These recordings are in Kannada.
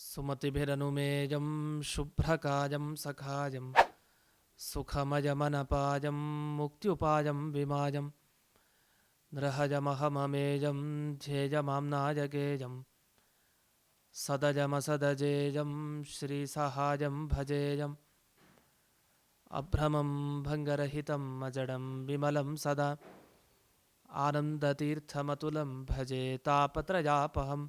सुमतिभिरनुमेजं शुभ्रकाजं सखाजं सुखमजमनपाजं मुक्त्युपाजं विमाजं, नृहजमहममेजं झेजमाम्नाजकेजं सदजमसदजेजं श्रीसहाज भजेयम् अभ्रमं भङ्गरहितम् अजडं विमलं सदा, आनन्दतीर्थमतुलं भजे तापत्रयापहम्।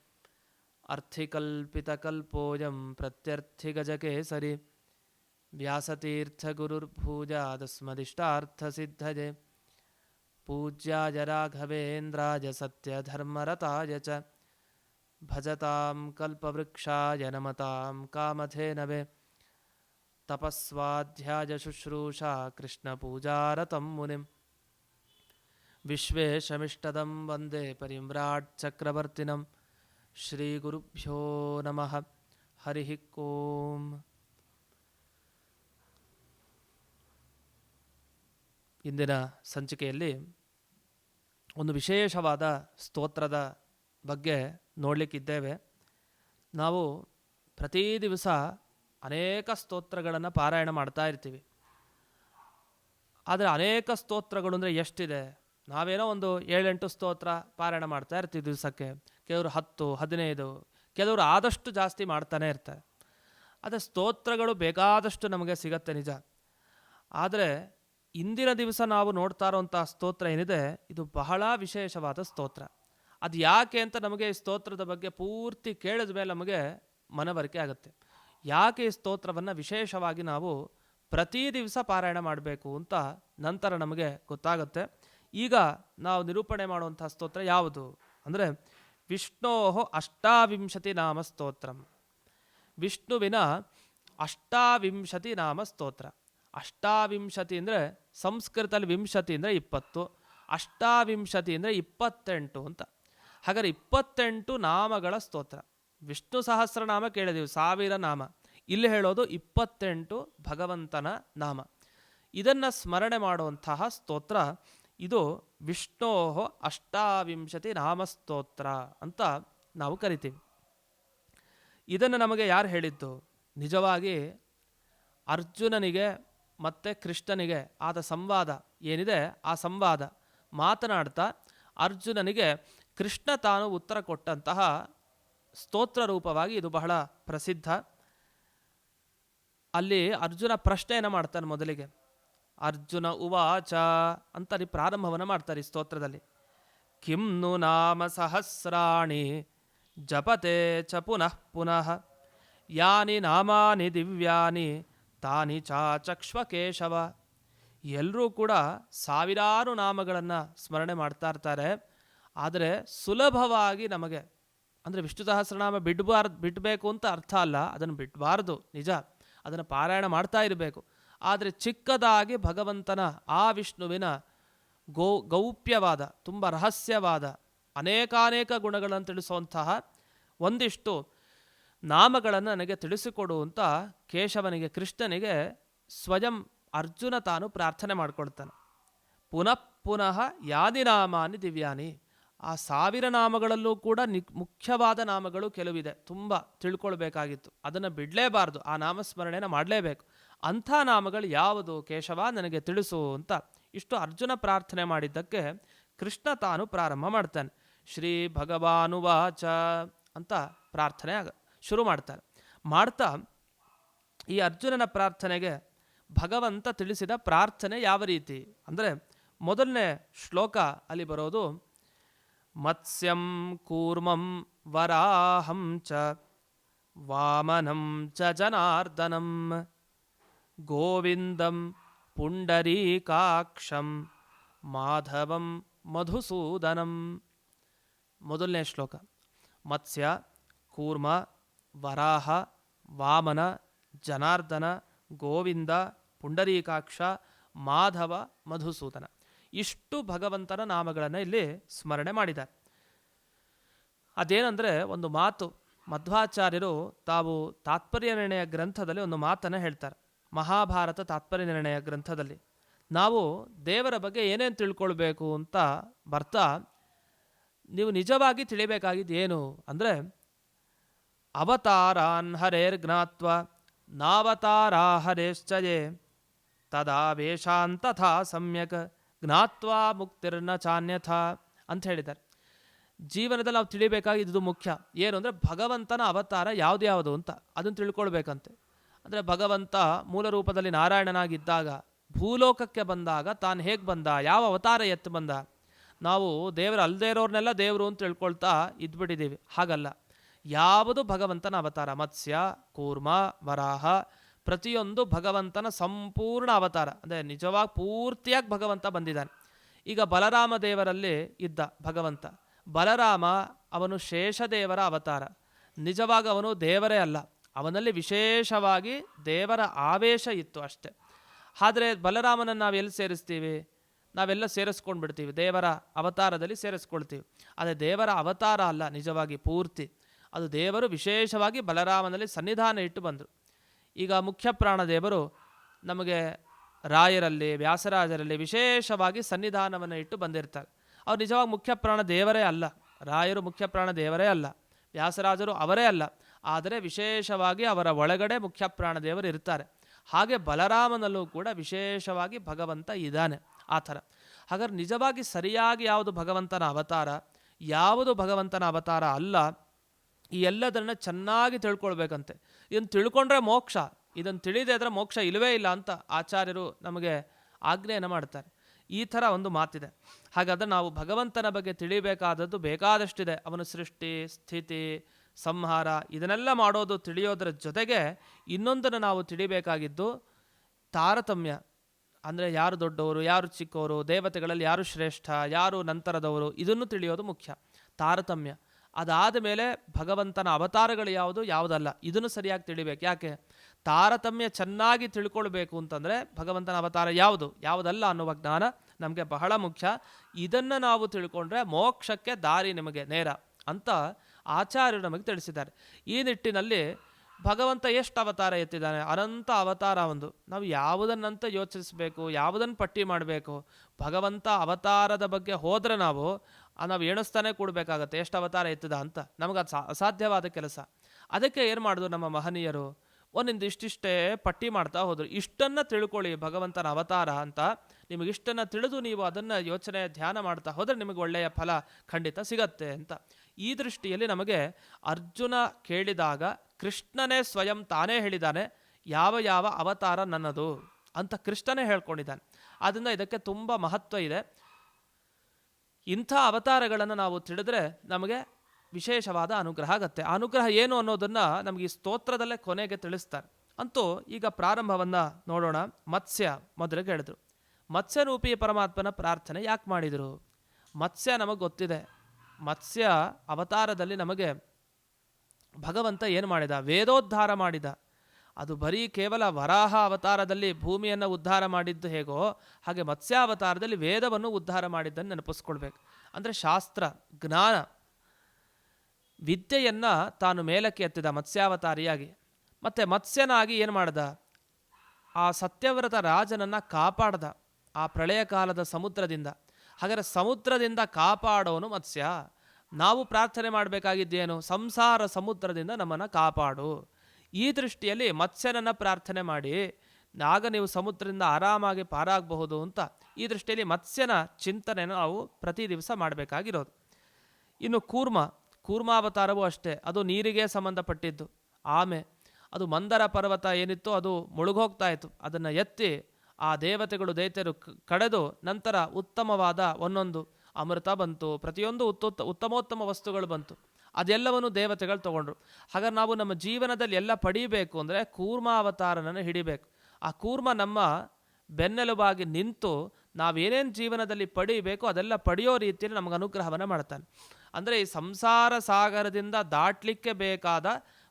अर्थिकल्पितकल्पोऽयं प्रत्यर्थिगजकेसरि व्यासतीर्थगुरुर्भूजादस्मदिष्टार्थसिद्धये पूज्याय राघवेन्द्राय सत्यधर्मरताय च भजतां कल्पवृक्षाय नमतां कामधेनवे तपस्वाध्यायशुश्रूषा कृष्णपूजारतं मुनिं विश्वेशमिष्टदं वंदे परिम्राट् चक्रवर्तिनं ಶ್ರೀಗುರುಭ್ಯೋ ನಮಃ. ಹರಿ ಓಂ. ಇಂದಿನ ಸಂಚಿಕೆಯಲ್ಲಿ ಒಂದು ವಿಶೇಷವಾದ ಸ್ತೋತ್ರದ ಬಗ್ಗೆ ನೋಡಲಿಕ್ಕಿದ್ದೇವೆ. ನಾವು ಪ್ರತಿ ದಿವಸ ಅನೇಕ ಸ್ತೋತ್ರಗಳನ್ನು ಪಾರಾಯಣ ಮಾಡ್ತಾ ಇರ್ತೀವಿ. ಆದರೆ ಅನೇಕ ಸ್ತೋತ್ರಗಳು ಅಂದರೆ ಎಷ್ಟಿದೆ? ನಾವೇನೋ ಒಂದು ಏಳೆಂಟು ಸ್ತೋತ್ರ ಪಾರಾಯಣ ಮಾಡ್ತಾ ಇರ್ತೀವಿ ದಿವಸಕ್ಕೆ. ಕೆಲವರು ಹತ್ತು, ಹದಿನೈದು, ಕೆಲವರು ಆದಷ್ಟು ಜಾಸ್ತಿ ಮಾಡ್ತಾನೆ ಇರ್ತಾರೆ. ಅದು ಸ್ತೋತ್ರಗಳು ಬೇಕಾದಷ್ಟು ನಮಗೆ ಸಿಗತ್ತೆ ನಿಜ. ಆದರೆ ಇಂದಿನ ದಿವಸ ನಾವು ನೋಡ್ತಾ ಇರೋಂಥ ಸ್ತೋತ್ರ ಏನಿದೆ, ಇದು ಬಹಳ ವಿಶೇಷವಾದ ಸ್ತೋತ್ರ. ಅದು ಯಾಕೆ ಅಂತ ನಮಗೆ ಈ ಸ್ತೋತ್ರದ ಬಗ್ಗೆ ಪೂರ್ತಿ ಕೇಳಿದ ಮೇಲೆ ನಮಗೆ ಮನವರಿಕೆ ಆಗುತ್ತೆ. ಯಾಕೆ ಈ ಸ್ತೋತ್ರವನ್ನು ವಿಶೇಷವಾಗಿ ನಾವು ಪ್ರತಿ ದಿವಸ ಪಾರಾಯಣ ಮಾಡಬೇಕು ಅಂತ ನಂತರ ನಮಗೆ ಗೊತ್ತಾಗುತ್ತೆ. ಈಗ ನಾವು ನಿರೂಪಣೆ ಮಾಡುವಂಥ ಸ್ತೋತ್ರ ಯಾವುದು? ಅಂದರೆ ವಿಷ್ಣೋ ಅಷ್ಟಾವಿಂಶತಿ ನಾಮ ಸ್ತೋತ್ರಂ. ವಿಷ್ಣುವಿನ ಅಷ್ಟಾವಿಂಶತಿ ನಾಮ ಸ್ತೋತ್ರ. ಅಷ್ಟಾವಿಂಶತಿ ಅಂದರೆ ಸಂಸ್ಕೃತದಲ್ಲಿ ವಿಂಶತಿ ಅಂದರೆ ಇಪ್ಪತ್ತು, ಅಷ್ಟಾವಿಂಶತಿ ಅಂದರೆ ಇಪ್ಪತ್ತೆಂಟು ಅಂತ. ಹಾಗಾದರೆ ಇಪ್ಪತ್ತೆಂಟು ನಾಮಗಳ ಸ್ತೋತ್ರ. ವಿಷ್ಣು ಸಹಸ್ರನಾಮ ಕೇಳಿದೀವಿ, ಸಾವಿರ ನಾಮ. ಇಲ್ಲಿ ಹೇಳೋದು ಇಪ್ಪತ್ತೆಂಟು ಭಗವಂತನ ನಾಮ. ಇದನ್ನು ಸ್ಮರಣೆ ಮಾಡುವಂತಹ ಸ್ತೋತ್ರ ಇದು ವಿಷ್ಣೋ ಅಷ್ಟಾವಿಂಶತಿ ನಾಮಸ್ತೋತ್ರ ಅಂತ ನಾವು ಕರಿತೀವಿ. ಇದನ್ನು ನಮಗೆ ಯಾರು ಹೇಳಿದ್ದು? ನಿಜವಾಗಿ ಅರ್ಜುನನಿಗೆ ಮತ್ತು ಕೃಷ್ಣನಿಗೆ ಆದ ಸಂವಾದ ಏನಿದೆ? ಆ ಸಂವಾದ ಮಾತನಾಡ್ತಾ ಅರ್ಜುನನಿಗೆ ಕೃಷ್ಣ ತಾನು ಉತ್ತರ ಕೊಟ್ಟಂತಹ ಸ್ತೋತ್ರ ರೂಪವಾಗಿ ಇದು ಬಹಳ ಪ್ರಸಿದ್ಧ. ಅಲ್ಲಿ ಅರ್ಜುನ ಪ್ರಶ್ನೆಯನ್ನು ಮಾಡ್ತಾನೆ ಮೊದಲಿಗೆ. ಅರ್ಜುನ ಉವಾಚ ಅಂತ ಪ್ರಾರಂಭವನ್ನು ಮಾಡ್ತಾರೆ ಸ್ತೋತ್ರದಲ್ಲಿ. ಕಿಂ ನು ನಾಮ ಸಹಸ್ರಾಣಿ ಜಪತೆ ಚ ಪುನಃ ಪುನಃ. ಯಾನಿ ನಾಮಾನಿ ದಿವ್ಯಾನಿ ತಾನಿ ಚಾಚಕ್ಷ್ವ ಕೇಶವ. ಎಲ್ಲರೂ ಕೂಡ ಸಾವಿರಾರು ನಾಮಗಳನ್ನು ಸ್ಮರಣೆ ಮಾಡ್ತಾ ಇರ್ತಾರೆ. ಆದರೆ ಸುಲಭವಾಗಿ ನಮಗೆ, ಅಂದರೆ ವಿಷ್ಣು ಸಹಸ್ರನಾಮ ಬಿಡಬಾರ್ದು, ಬಿಡಬೇಕು ಅಂತ ಅರ್ಥ ಅಲ್ಲ, ಅದನ್ನು ಬಿಡಬಾರ್ದು, ನಿಜ. ಅದನ್ನು ಪಾರಾಯಣ ಮಾಡ್ತಾ ಇರಬೇಕು. ಆದರೆ ಚಿಕ್ಕದಾಗಿ ಭಗವಂತನ ಆ ವಿಷ್ಣುವಿನ ಗೋ, ಗೌಪ್ಯವಾದ, ತುಂಬ ರಹಸ್ಯವಾದ, ಅನೇಕಾನೇಕ ಗುಣಗಳನ್ನು ತಿಳಿಸುವಂತಹ ಒಂದಿಷ್ಟು ನಾಮಗಳನ್ನು ನನಗೆ ತಿಳಿಸಿಕೊಡು ಅಂತ ಕೇಶವನಿಗೆ, ಕೃಷ್ಣನಿಗೆ ಸ್ವಯಂ ಅರ್ಜುನ ತಾನು ಪ್ರಾರ್ಥನೆ ಮಾಡಿಕೊಳ್ತಾನೆ. ಪುನಃ ಪುನಃ ಯಾದಿ ನಾಮಾನಿ ದಿವ್ಯಾನಿ. ಆ ಸಾವಿರ ನಾಮಗಳಲ್ಲೂ ಕೂಡ ನಿ ಮುಖ್ಯವಾದ ನಾಮಗಳು ಕೆಲವಿದೆ. ತುಂಬ ತಿಳ್ಕೊಳ್ಬೇಕಾಗಿತ್ತು. ಅದನ್ನು ಬಿಡಲೇಬಾರ್ದು. ಆ ನಾಮಸ್ಮರಣೆಯನ್ನು ಮಾಡಲೇಬೇಕು. ಅಂಥ ನಾಮಗಳು ಯಾವುದು ಕೇಶವ ನನಗೆ ತಿಳಿಸು ಅಂತ ಇಷ್ಟು ಅರ್ಜುನ ಪ್ರಾರ್ಥನೆ ಮಾಡಿದ್ದಕ್ಕೆ ಕೃಷ್ಣ ತಾನು ಪ್ರಾರಂಭ ಮಾಡ್ತಾನೆ. ಶ್ರೀ ಭಗವಾನುವಾಚ ಅಂತ ಪ್ರಾರ್ಥನೆ ಆಗ ಶುರು ಮಾಡ್ತಾನೆ. ಮಾಡ್ತಾ ಈ ಅರ್ಜುನನ ಪ್ರಾರ್ಥನೆಗೆ ಭಗವಂತ ತಿಳಿಸಿದ ಪ್ರಾರ್ಥನೆ ಯಾವ ರೀತಿ? ಅಂದರೆ ಮೊದಲನೇ ಶ್ಲೋಕ ಅಲ್ಲಿ ಬರೋದು, ಮತ್ಸ್ಯಂ ಕೂರ್ಮಂ ವರಾಹಂ ಚ ವಾಮನಂ ಚ ಜನಾರ್ದನಂ. ಗೋವಿಂದಂ ಪುಂಡರೀಕಾಕ್ಷಂ ಮಾಧವಂ ಮಧುಸೂದನಂ. ಮೊದಲನೇ ಶ್ಲೋಕ. ಮತ್ಸ್ಯ, ಕೂರ್ಮ, ವರಾಹ, ವಾಮನ, ಜನಾರ್ದನ, ಗೋವಿಂದ, ಪುಂಡರೀಕಾಕ್ಷ, ಮಾಧವ, ಮಧುಸೂದನ. ಇಷ್ಟು ಭಗವಂತನ ನಾಮಗಳನ್ನು ಇಲ್ಲಿ ಸ್ಮರಣೆ ಮಾಡಿದ್ದಾರೆ. ಅದೇನೆಂದರೆ ಒಂದು ಮಾತು ಮಧ್ವಾಚಾರ್ಯರು ತಾವು ತಾತ್ಪರ್ಯ ನಿರ್ಣಯ ಗ್ರಂಥದಲ್ಲಿ ಒಂದು ಮಾತನ್ನು ಹೇಳ್ತಾರೆ. ಮಹಾಭಾರತ ತಾತ್ಪರ್ಯ ನಿರ್ಣಯ ಗ್ರಂಥದಲ್ಲಿ. ನಾವು ದೇವರ ಬಗ್ಗೆ ಏನೇನು ತಿಳ್ಕೊಳ್ಬೇಕು ಅಂತ ಬರ್ತಾ ನೀವು ನಿಜವಾಗಿ ತಿಳಿಬೇಕಾಗಿದ್ದು ಏನು ಅಂದರೆ, ಅವತಾರಾನ್ ಹರೇರ್ ಜ್ಞಾತ್ವ, ನಾವತಾರಾ ಹರೇಶ್ಚಯೇ, ತದಾ ವೇಷಾನ್ ತಥಾ ಸಮ್ಯಕ್, ಜ್ಞಾತ್ವ ಮುಕ್ತಿರ್ನ ಚಾನ್ಯಥ ಅಂತ ಹೇಳಿದ್ದಾರೆ. ಜೀವನದಲ್ಲಿ ನಾವು ತಿಳಿಬೇಕಾಗಿದ್ದು ಮುಖ್ಯ. ಏನು ಅಂದರೆ, ಭಗವಂತನ ಅವತಾರ ಯಾವುದು ಯಾವುದು ಅಂತ, ಅದನ್ನು ತಿಳ್ಕೊಳ್ಬೇಕಂತೆ. ಅಂದರೆ ಭಗವಂತ ಮೂಲ ರೂಪದಲ್ಲಿ ನಾರಾಯಣನಾಗಿದ್ದಾಗ, ಭೂಲೋಕಕ್ಕೆ ಬಂದಾಗ ತಾನು ಹೇಗೆ ಬಂದ, ಯಾವ ಅವತಾರ ಎತ್ತು ಬಂದ, ನಾವು ದೇವರು ಅಲ್ಲದೇ ಇರೋರ್ನೆಲ್ಲ ದೇವರು ಅಂತ ತಿಳ್ಕೊಳ್ತಾ ಇದ್ಬಿಟ್ಟಿದ್ದೀವಿ ಹಾಗಲ್ಲ. ಯಾವುದು ಭಗವಂತನ ಅವತಾರ? ಮತ್ಸ್ಯ, ಕೂರ್ಮ, ವರಾಹ, ಪ್ರತಿಯೊಂದು ಭಗವಂತನ ಸಂಪೂರ್ಣ ಅವತಾರ. ಅಂದರೆ ನಿಜವಾಗಿ ಪೂರ್ತಿಯಾಗಿ ಭಗವಂತ ಬಂದಿದ್ದಾನೆ. ಈಗ ಬಲರಾಮ ದೇವರಲ್ಲಿ ಇದ್ದ ಭಗವಂತ. ಬಲರಾಮ ಅವನು ಶೇಷದೇವರ ಅವತಾರ. ನಿಜವಾಗ ಅವನು ದೇವರೇ ಅಲ್ಲ. ಅವನಲ್ಲಿ ವಿಶೇಷವಾಗಿ ದೇವರ ಆವೇಶ ಇತ್ತು ಅಷ್ಟೆ. ಆದರೆ ಬಲರಾಮನನ್ನು ನಾವು ಎಲ್ಲಿ ಸೇರಿಸ್ತೀವಿ? ನಾವೆಲ್ಲ ಸೇರಿಸ್ಕೊಂಡು ಬಿಡ್ತೀವಿ ದೇವರ ಅವತಾರದಲ್ಲಿ ಸೇರಿಸ್ಕೊಳ್ತೀವಿ. ಆದರೆ ದೇವರ ಅವತಾರ ಅಲ್ಲ, ನಿಜವಾಗಿ ಪೂರ್ತಿ. ಅದು ದೇವರು ವಿಶೇಷವಾಗಿ ಬಲರಾಮನಲ್ಲಿ ಸನ್ನಿಧಾನ ಇಟ್ಟು ಬಂದರು. ಈಗ ಮುಖ್ಯ ಪ್ರಾಣದೇವರು ನಮಗೆ ರಾಯರಲ್ಲಿ, ವ್ಯಾಸರಾಜರಲ್ಲಿ ವಿಶೇಷವಾಗಿ ಸನ್ನಿಧಾನವನ್ನು ಇಟ್ಟು ಬಂದಿರ್ತಾರೆ. ಅವ್ರು ನಿಜವಾಗಿ ಮುಖ್ಯ ಪ್ರಾಣ ದೇವರೇ ಅಲ್ಲ. ರಾಯರು ಮುಖ್ಯ ಪ್ರಾಣ ದೇವರೇ ಅಲ್ಲ. ವ್ಯಾಸರಾಜರು ಅವರೇ ಅಲ್ಲ. ಆದರೆ ವಿಶೇಷವಾಗಿ ಅವರ ಒಳಗಡೆ ಮುಖ್ಯ ಪ್ರಾಣದೇವರು ಇರ್ತಾರೆ. ಹಾಗೆ ಬಲರಾಮನಲ್ಲೂ ಕೂಡ ವಿಶೇಷವಾಗಿ ಭಗವಂತ ಇದ್ದಾನೆ ಆ ಥರ. ಹಾಗಾದ್ರೆ ನಿಜವಾಗಿ ಸರಿಯಾಗಿ ಯಾವುದು ಭಗವಂತನ ಅವತಾರ? ಯಾವುದು ಭಗವಂತನ ಅವತಾರ ಅಲ್ಲ. ಈ ಎಲ್ಲದನ್ನು ಚೆನ್ನಾಗಿ ತಿಳ್ಕೊಳ್ಬೇಕಂತೆ. ಇದನ್ನು ತಿಳ್ಕೊಂಡ್ರೆ ಮೋಕ್ಷ. ಇದನ್ನು ತಿಳಿದೇ ಇದ್ರೆ ಮೋಕ್ಷ ಇಲ್ಲವೇ ಇಲ್ಲ ಅಂತ ಆಚಾರ್ಯರು ನಮಗೆ ಆಜ್ಞೆಯನ್ನು ಮಾಡ್ತಾರೆ. ಈ ಥರ ಒಂದು ಮಾತಿದೆ. ಹಾಗಾದರೆ ನಾವು ಭಗವಂತನ ಬಗ್ಗೆ ತಿಳಿಬೇಕಾದದ್ದು ಬೇಕಾದಷ್ಟಿದೆ. ಅವನ ಸೃಷ್ಟಿ, ಸ್ಥಿತಿ ಸಂಹಾರ, ಇದನ್ನೆಲ್ಲ ಮಾಡೋದು ತಿಳಿಯೋದರ ಜೊತೆಗೆ ಇನ್ನೊಂದನ್ನು ನಾವು ತಿಳಿಬೇಕಾಗಿದ್ದು ತಾರತಮ್ಯ. ಅಂದರೆ ಯಾರು ದೊಡ್ಡವರು, ಯಾರು ಚಿಕ್ಕವರು, ದೇವತೆಗಳಲ್ಲಿ ಯಾರು ಶ್ರೇಷ್ಠ, ಯಾರು ನಂತರದವರು, ಇದನ್ನು ತಿಳಿಯೋದು ಮುಖ್ಯ. ತಾರತಮ್ಯ. ಅದಾದ ಮೇಲೆ ಭಗವಂತನ ಅವತಾರಗಳು ಯಾವುದು? ಯಾವುದಲ್ಲ. ಇದನ್ನು ಸರಿಯಾಗಿ ತಿಳಿಬೇಕು. ಯಾಕೆ? ತಾರತಮ್ಯ ಚೆನ್ನಾಗಿ ತಿಳ್ಕೊಳ್ಬೇಕು ಅಂತಂದರೆ ಭಗವಂತನ ಅವತಾರ ಯಾವುದು? ಯಾವುದಲ್ಲ ಅನ್ನುವ ಜ್ಞಾನ ನಮಗೆ ಬಹಳ ಮುಖ್ಯ. ಇದನ್ನು ನಾವು ತಿಳ್ಕೊಂಡ್ರೆ ಮೋಕ್ಷಕ್ಕೆ ದಾರಿ ನಿಮಗೆ ನೇರ. ಅಂತ ಆಚಾರ್ಯರು ನಮಗೆ ತಿಳಿಸಿದ್ದಾರೆ. ಈ ನಿಟ್ಟಿನಲ್ಲಿ ಭಗವಂತ ಎಷ್ಟು ಅವತಾರ ಎತ್ತಿದ್ದಾನೆ? ಅನಂತ ಅವತಾರ ಒಂದು. ನಾವು ಯಾವುದನ್ನಂತ ಯೋಚಿಸಬೇಕು, ಯಾವುದನ್ನು ಪಟ್ಟಿ ಮಾಡಬೇಕು? ಭಗವಂತ ಅವತಾರದ ಬಗ್ಗೆ ಹೋದರೆ ನಾವು ನಾವು ಎಣಿಸ್ತಾನೆ ಕೂಡಬೇಕಾಗತ್ತೆ. ಎಷ್ಟು ಅವತಾರ ಎತ್ತಿದ ಅಂತ. ನಮಗೆ ಅದು ಅಸಾಧ್ಯವಾದ ಕೆಲಸ. ಅದಕ್ಕೆ ಏನು ಮಾಡಿದ್ರು ನಮ್ಮ ಮಹನೀಯರು? ಒಂದೊಂದು ಇಷ್ಟಿಷ್ಟೇ ಪಟ್ಟಿ ಮಾಡ್ತಾ ಹೋದರು. ಇಷ್ಟನ್ನು ತಿಳ್ಕೊಳ್ಳಿ ಭಗವಂತನ ಅವತಾರ ಅಂತ. ನಿಮಗೆ ಇಷ್ಟನ್ನು ತಿಳಿದು ನೀವು ಅದನ್ನು ಯೋಚನೆ, ಧ್ಯಾನ ಮಾಡ್ತಾ ಹೋದರೆ ನಿಮಗೆ ಒಳ್ಳೆಯ ಫಲ ಖಂಡಿತ ಸಿಗತ್ತೆ ಅಂತ. ಈ ದೃಷ್ಟಿಯಲ್ಲಿ ನಮಗೆ ಅರ್ಜುನ ಕೇಳಿದಾಗ ಕೃಷ್ಣನೇ ಸ್ವಯಂ ತಾನೇ ಹೇಳಿದ್ದಾನೆ, ಯಾವ ಯಾವ ಅವತಾರ ನನ್ನದು ಅಂತ ಕೃಷ್ಣನೇ ಹೇಳ್ಕೊಂಡಿದ್ದಾನೆ. ಆದ್ದರಿಂದ ಇದಕ್ಕೆ ತುಂಬ ಮಹತ್ವ ಇದೆ. ಇಂಥ ಅವತಾರಗಳನ್ನು ನಾವು ತಿಳಿದ್ರೆ ನಮಗೆ ವಿಶೇಷವಾದ ಅನುಗ್ರಹ ಆಗತ್ತೆ. ಅನುಗ್ರಹ ಏನು ಅನ್ನೋದನ್ನು ನಮಗೆ ಈ ಸ್ತೋತ್ರದಲ್ಲೇ ಕೊನೆಗೆ ತಿಳಿಸ್ತಾರೆ. ಅಂತೂ ಈಗ ಪ್ರಾರಂಭವನ್ನು ನೋಡೋಣ. ಮತ್ಸ್ಯ ಮೊದಲಿಗೆ ಹೇಳಿದರು. ಮತ್ಸ್ಯರೂಪಿ ಪರಮಾತ್ಮನ ಪ್ರಾರ್ಥನೆ ಯಾಕೆ ಮಾಡಿದರು? ಮತ್ಸ್ಯ ನಮಗೆ ಗೊತ್ತಿದೆ. ಮತ್ಸ್ಯ ಅವತಾರದಲ್ಲಿ ನಮಗೆ ಭಗವಂತ ಏನು ಮಾಡಿದ? ವೇದೋದ್ಧಾರ ಮಾಡಿದ. ಅದು ಬರೀ ಕೇವಲ ವರಾಹ ಅವತಾರದಲ್ಲಿ ಭೂಮಿಯನ್ನು ಉದ್ಧಾರ ಮಾಡಿದ್ದು ಹೇಗೋ ಹಾಗೆ ಮತ್ಸ್ಯಾವತಾರದಲ್ಲಿ ವೇದವನ್ನು ಉದ್ಧಾರ ಮಾಡಿದ್ದನ್ನು ನೆನಪಿಸ್ಕೊಳ್ಬೇಕು. ಅಂದರೆ ಶಾಸ್ತ್ರ, ಜ್ಞಾನ, ವಿದ್ಯೆಯನ್ನು ತಾನು ಮೇಲಕ್ಕೆ ಎತ್ತಿದ ಮತ್ಸ್ಯಾವತಾರಿಯಾಗಿ. ಮತ್ತು ಮತ್ಸ್ಯನಾಗಿ ಏನು ಮಾಡ್ದ? ಆ ಸತ್ಯವ್ರತ ರಾಜನನ್ನು ಕಾಪಾಡ್ದ. ಆ ಪ್ರಳಯ ಕಾಲದ ಸಮುದ್ರದಿಂದ. ಹಾಗಾದರೆ ಸಮುದ್ರದಿಂದ ಕಾಪಾಡೋನು ಮತ್ಸ್ಯ? ನಾವು ಪ್ರಾರ್ಥನೆ ಮಾಡಬೇಕಾಗಿದ್ದೇನು? ಸಂಸಾರ ಸಮುದ್ರದಿಂದ ನಮ್ಮನ್ನು ಕಾಪಾಡು. ಈ ದೃಷ್ಟಿಯಲ್ಲಿ ಮತ್ಸ್ಯನನ್ನು ಪ್ರಾರ್ಥನೆ ಮಾಡಿ, ಆಗ ನೀವು ಸಮುದ್ರದಿಂದ ಆರಾಮಾಗಿ ಪಾರಾಗಬಹುದು ಅಂತ ಈ ದೃಷ್ಟಿಯಲ್ಲಿ ಮತ್ಸ್ಯನ ಚಿಂತನೆಯನ್ನು ನಾವು ಪ್ರತಿ ದಿವಸ ಮಾಡಬೇಕಾಗಿರೋದು. ಇನ್ನು ಕೂರ್ಮ, ಕೂರ್ಮಾವತಾರವೂ ಅಷ್ಟೇ. ಅದು ನೀರಿಗೆ ಸಂಬಂಧಪಟ್ಟಿದ್ದು. ಆಮೆ, ಅದು ಮಂದರ ಪರ್ವತ ಏನಿತ್ತು ಅದು ಮುಳುಗೋಗ್ತಾ ಇತ್ತು. ಅದನ್ನು ಎತ್ತಿ ಆ ದೇವತೆಗಳು ದೈತ್ಯರು ಕಡೆದು ನಂತರ ಉತ್ತಮವಾದ ಒಂದೊಂದು ಅಮೃತ ಬಂತು, ಪ್ರತಿಯೊಂದು ಉತ್ತುತ್ತ ಉತ್ತಮೋತ್ತಮ ವಸ್ತುಗಳು ಬಂತು. ಅದೆಲ್ಲವನ್ನು ದೇವತೆಗಳು ತಗೊಂಡ್ರು. ಹಾಗಾದ್ರೆ ನಾವು ನಮ್ಮ ಜೀವನದಲ್ಲಿ ಎಲ್ಲ ಪಡೀಬೇಕು ಅಂದರೆ ಕೂರ್ಮಾವತಾರನನ್ನು ಹಿಡಿಬೇಕು. ಆ ಕೂರ್ಮ ನಮ್ಮ ಬೆನ್ನೆಲುಬಾಗಿ ನಿಂತು ನಾವೇನೇನು ಜೀವನದಲ್ಲಿ ಪಡೀಬೇಕು ಅದೆಲ್ಲ ಪಡೆಯೋ ರೀತಿಯಲ್ಲಿ ನಮಗೆ ಅನುಗ್ರಹವನ್ನು ಮಾಡ್ತಾನೆ. ಅಂದರೆ ಈ ಸಂಸಾರ ಸಾಗರದಿಂದ ದಾಟಲಿಕ್ಕೆ ಬೇಕಾದ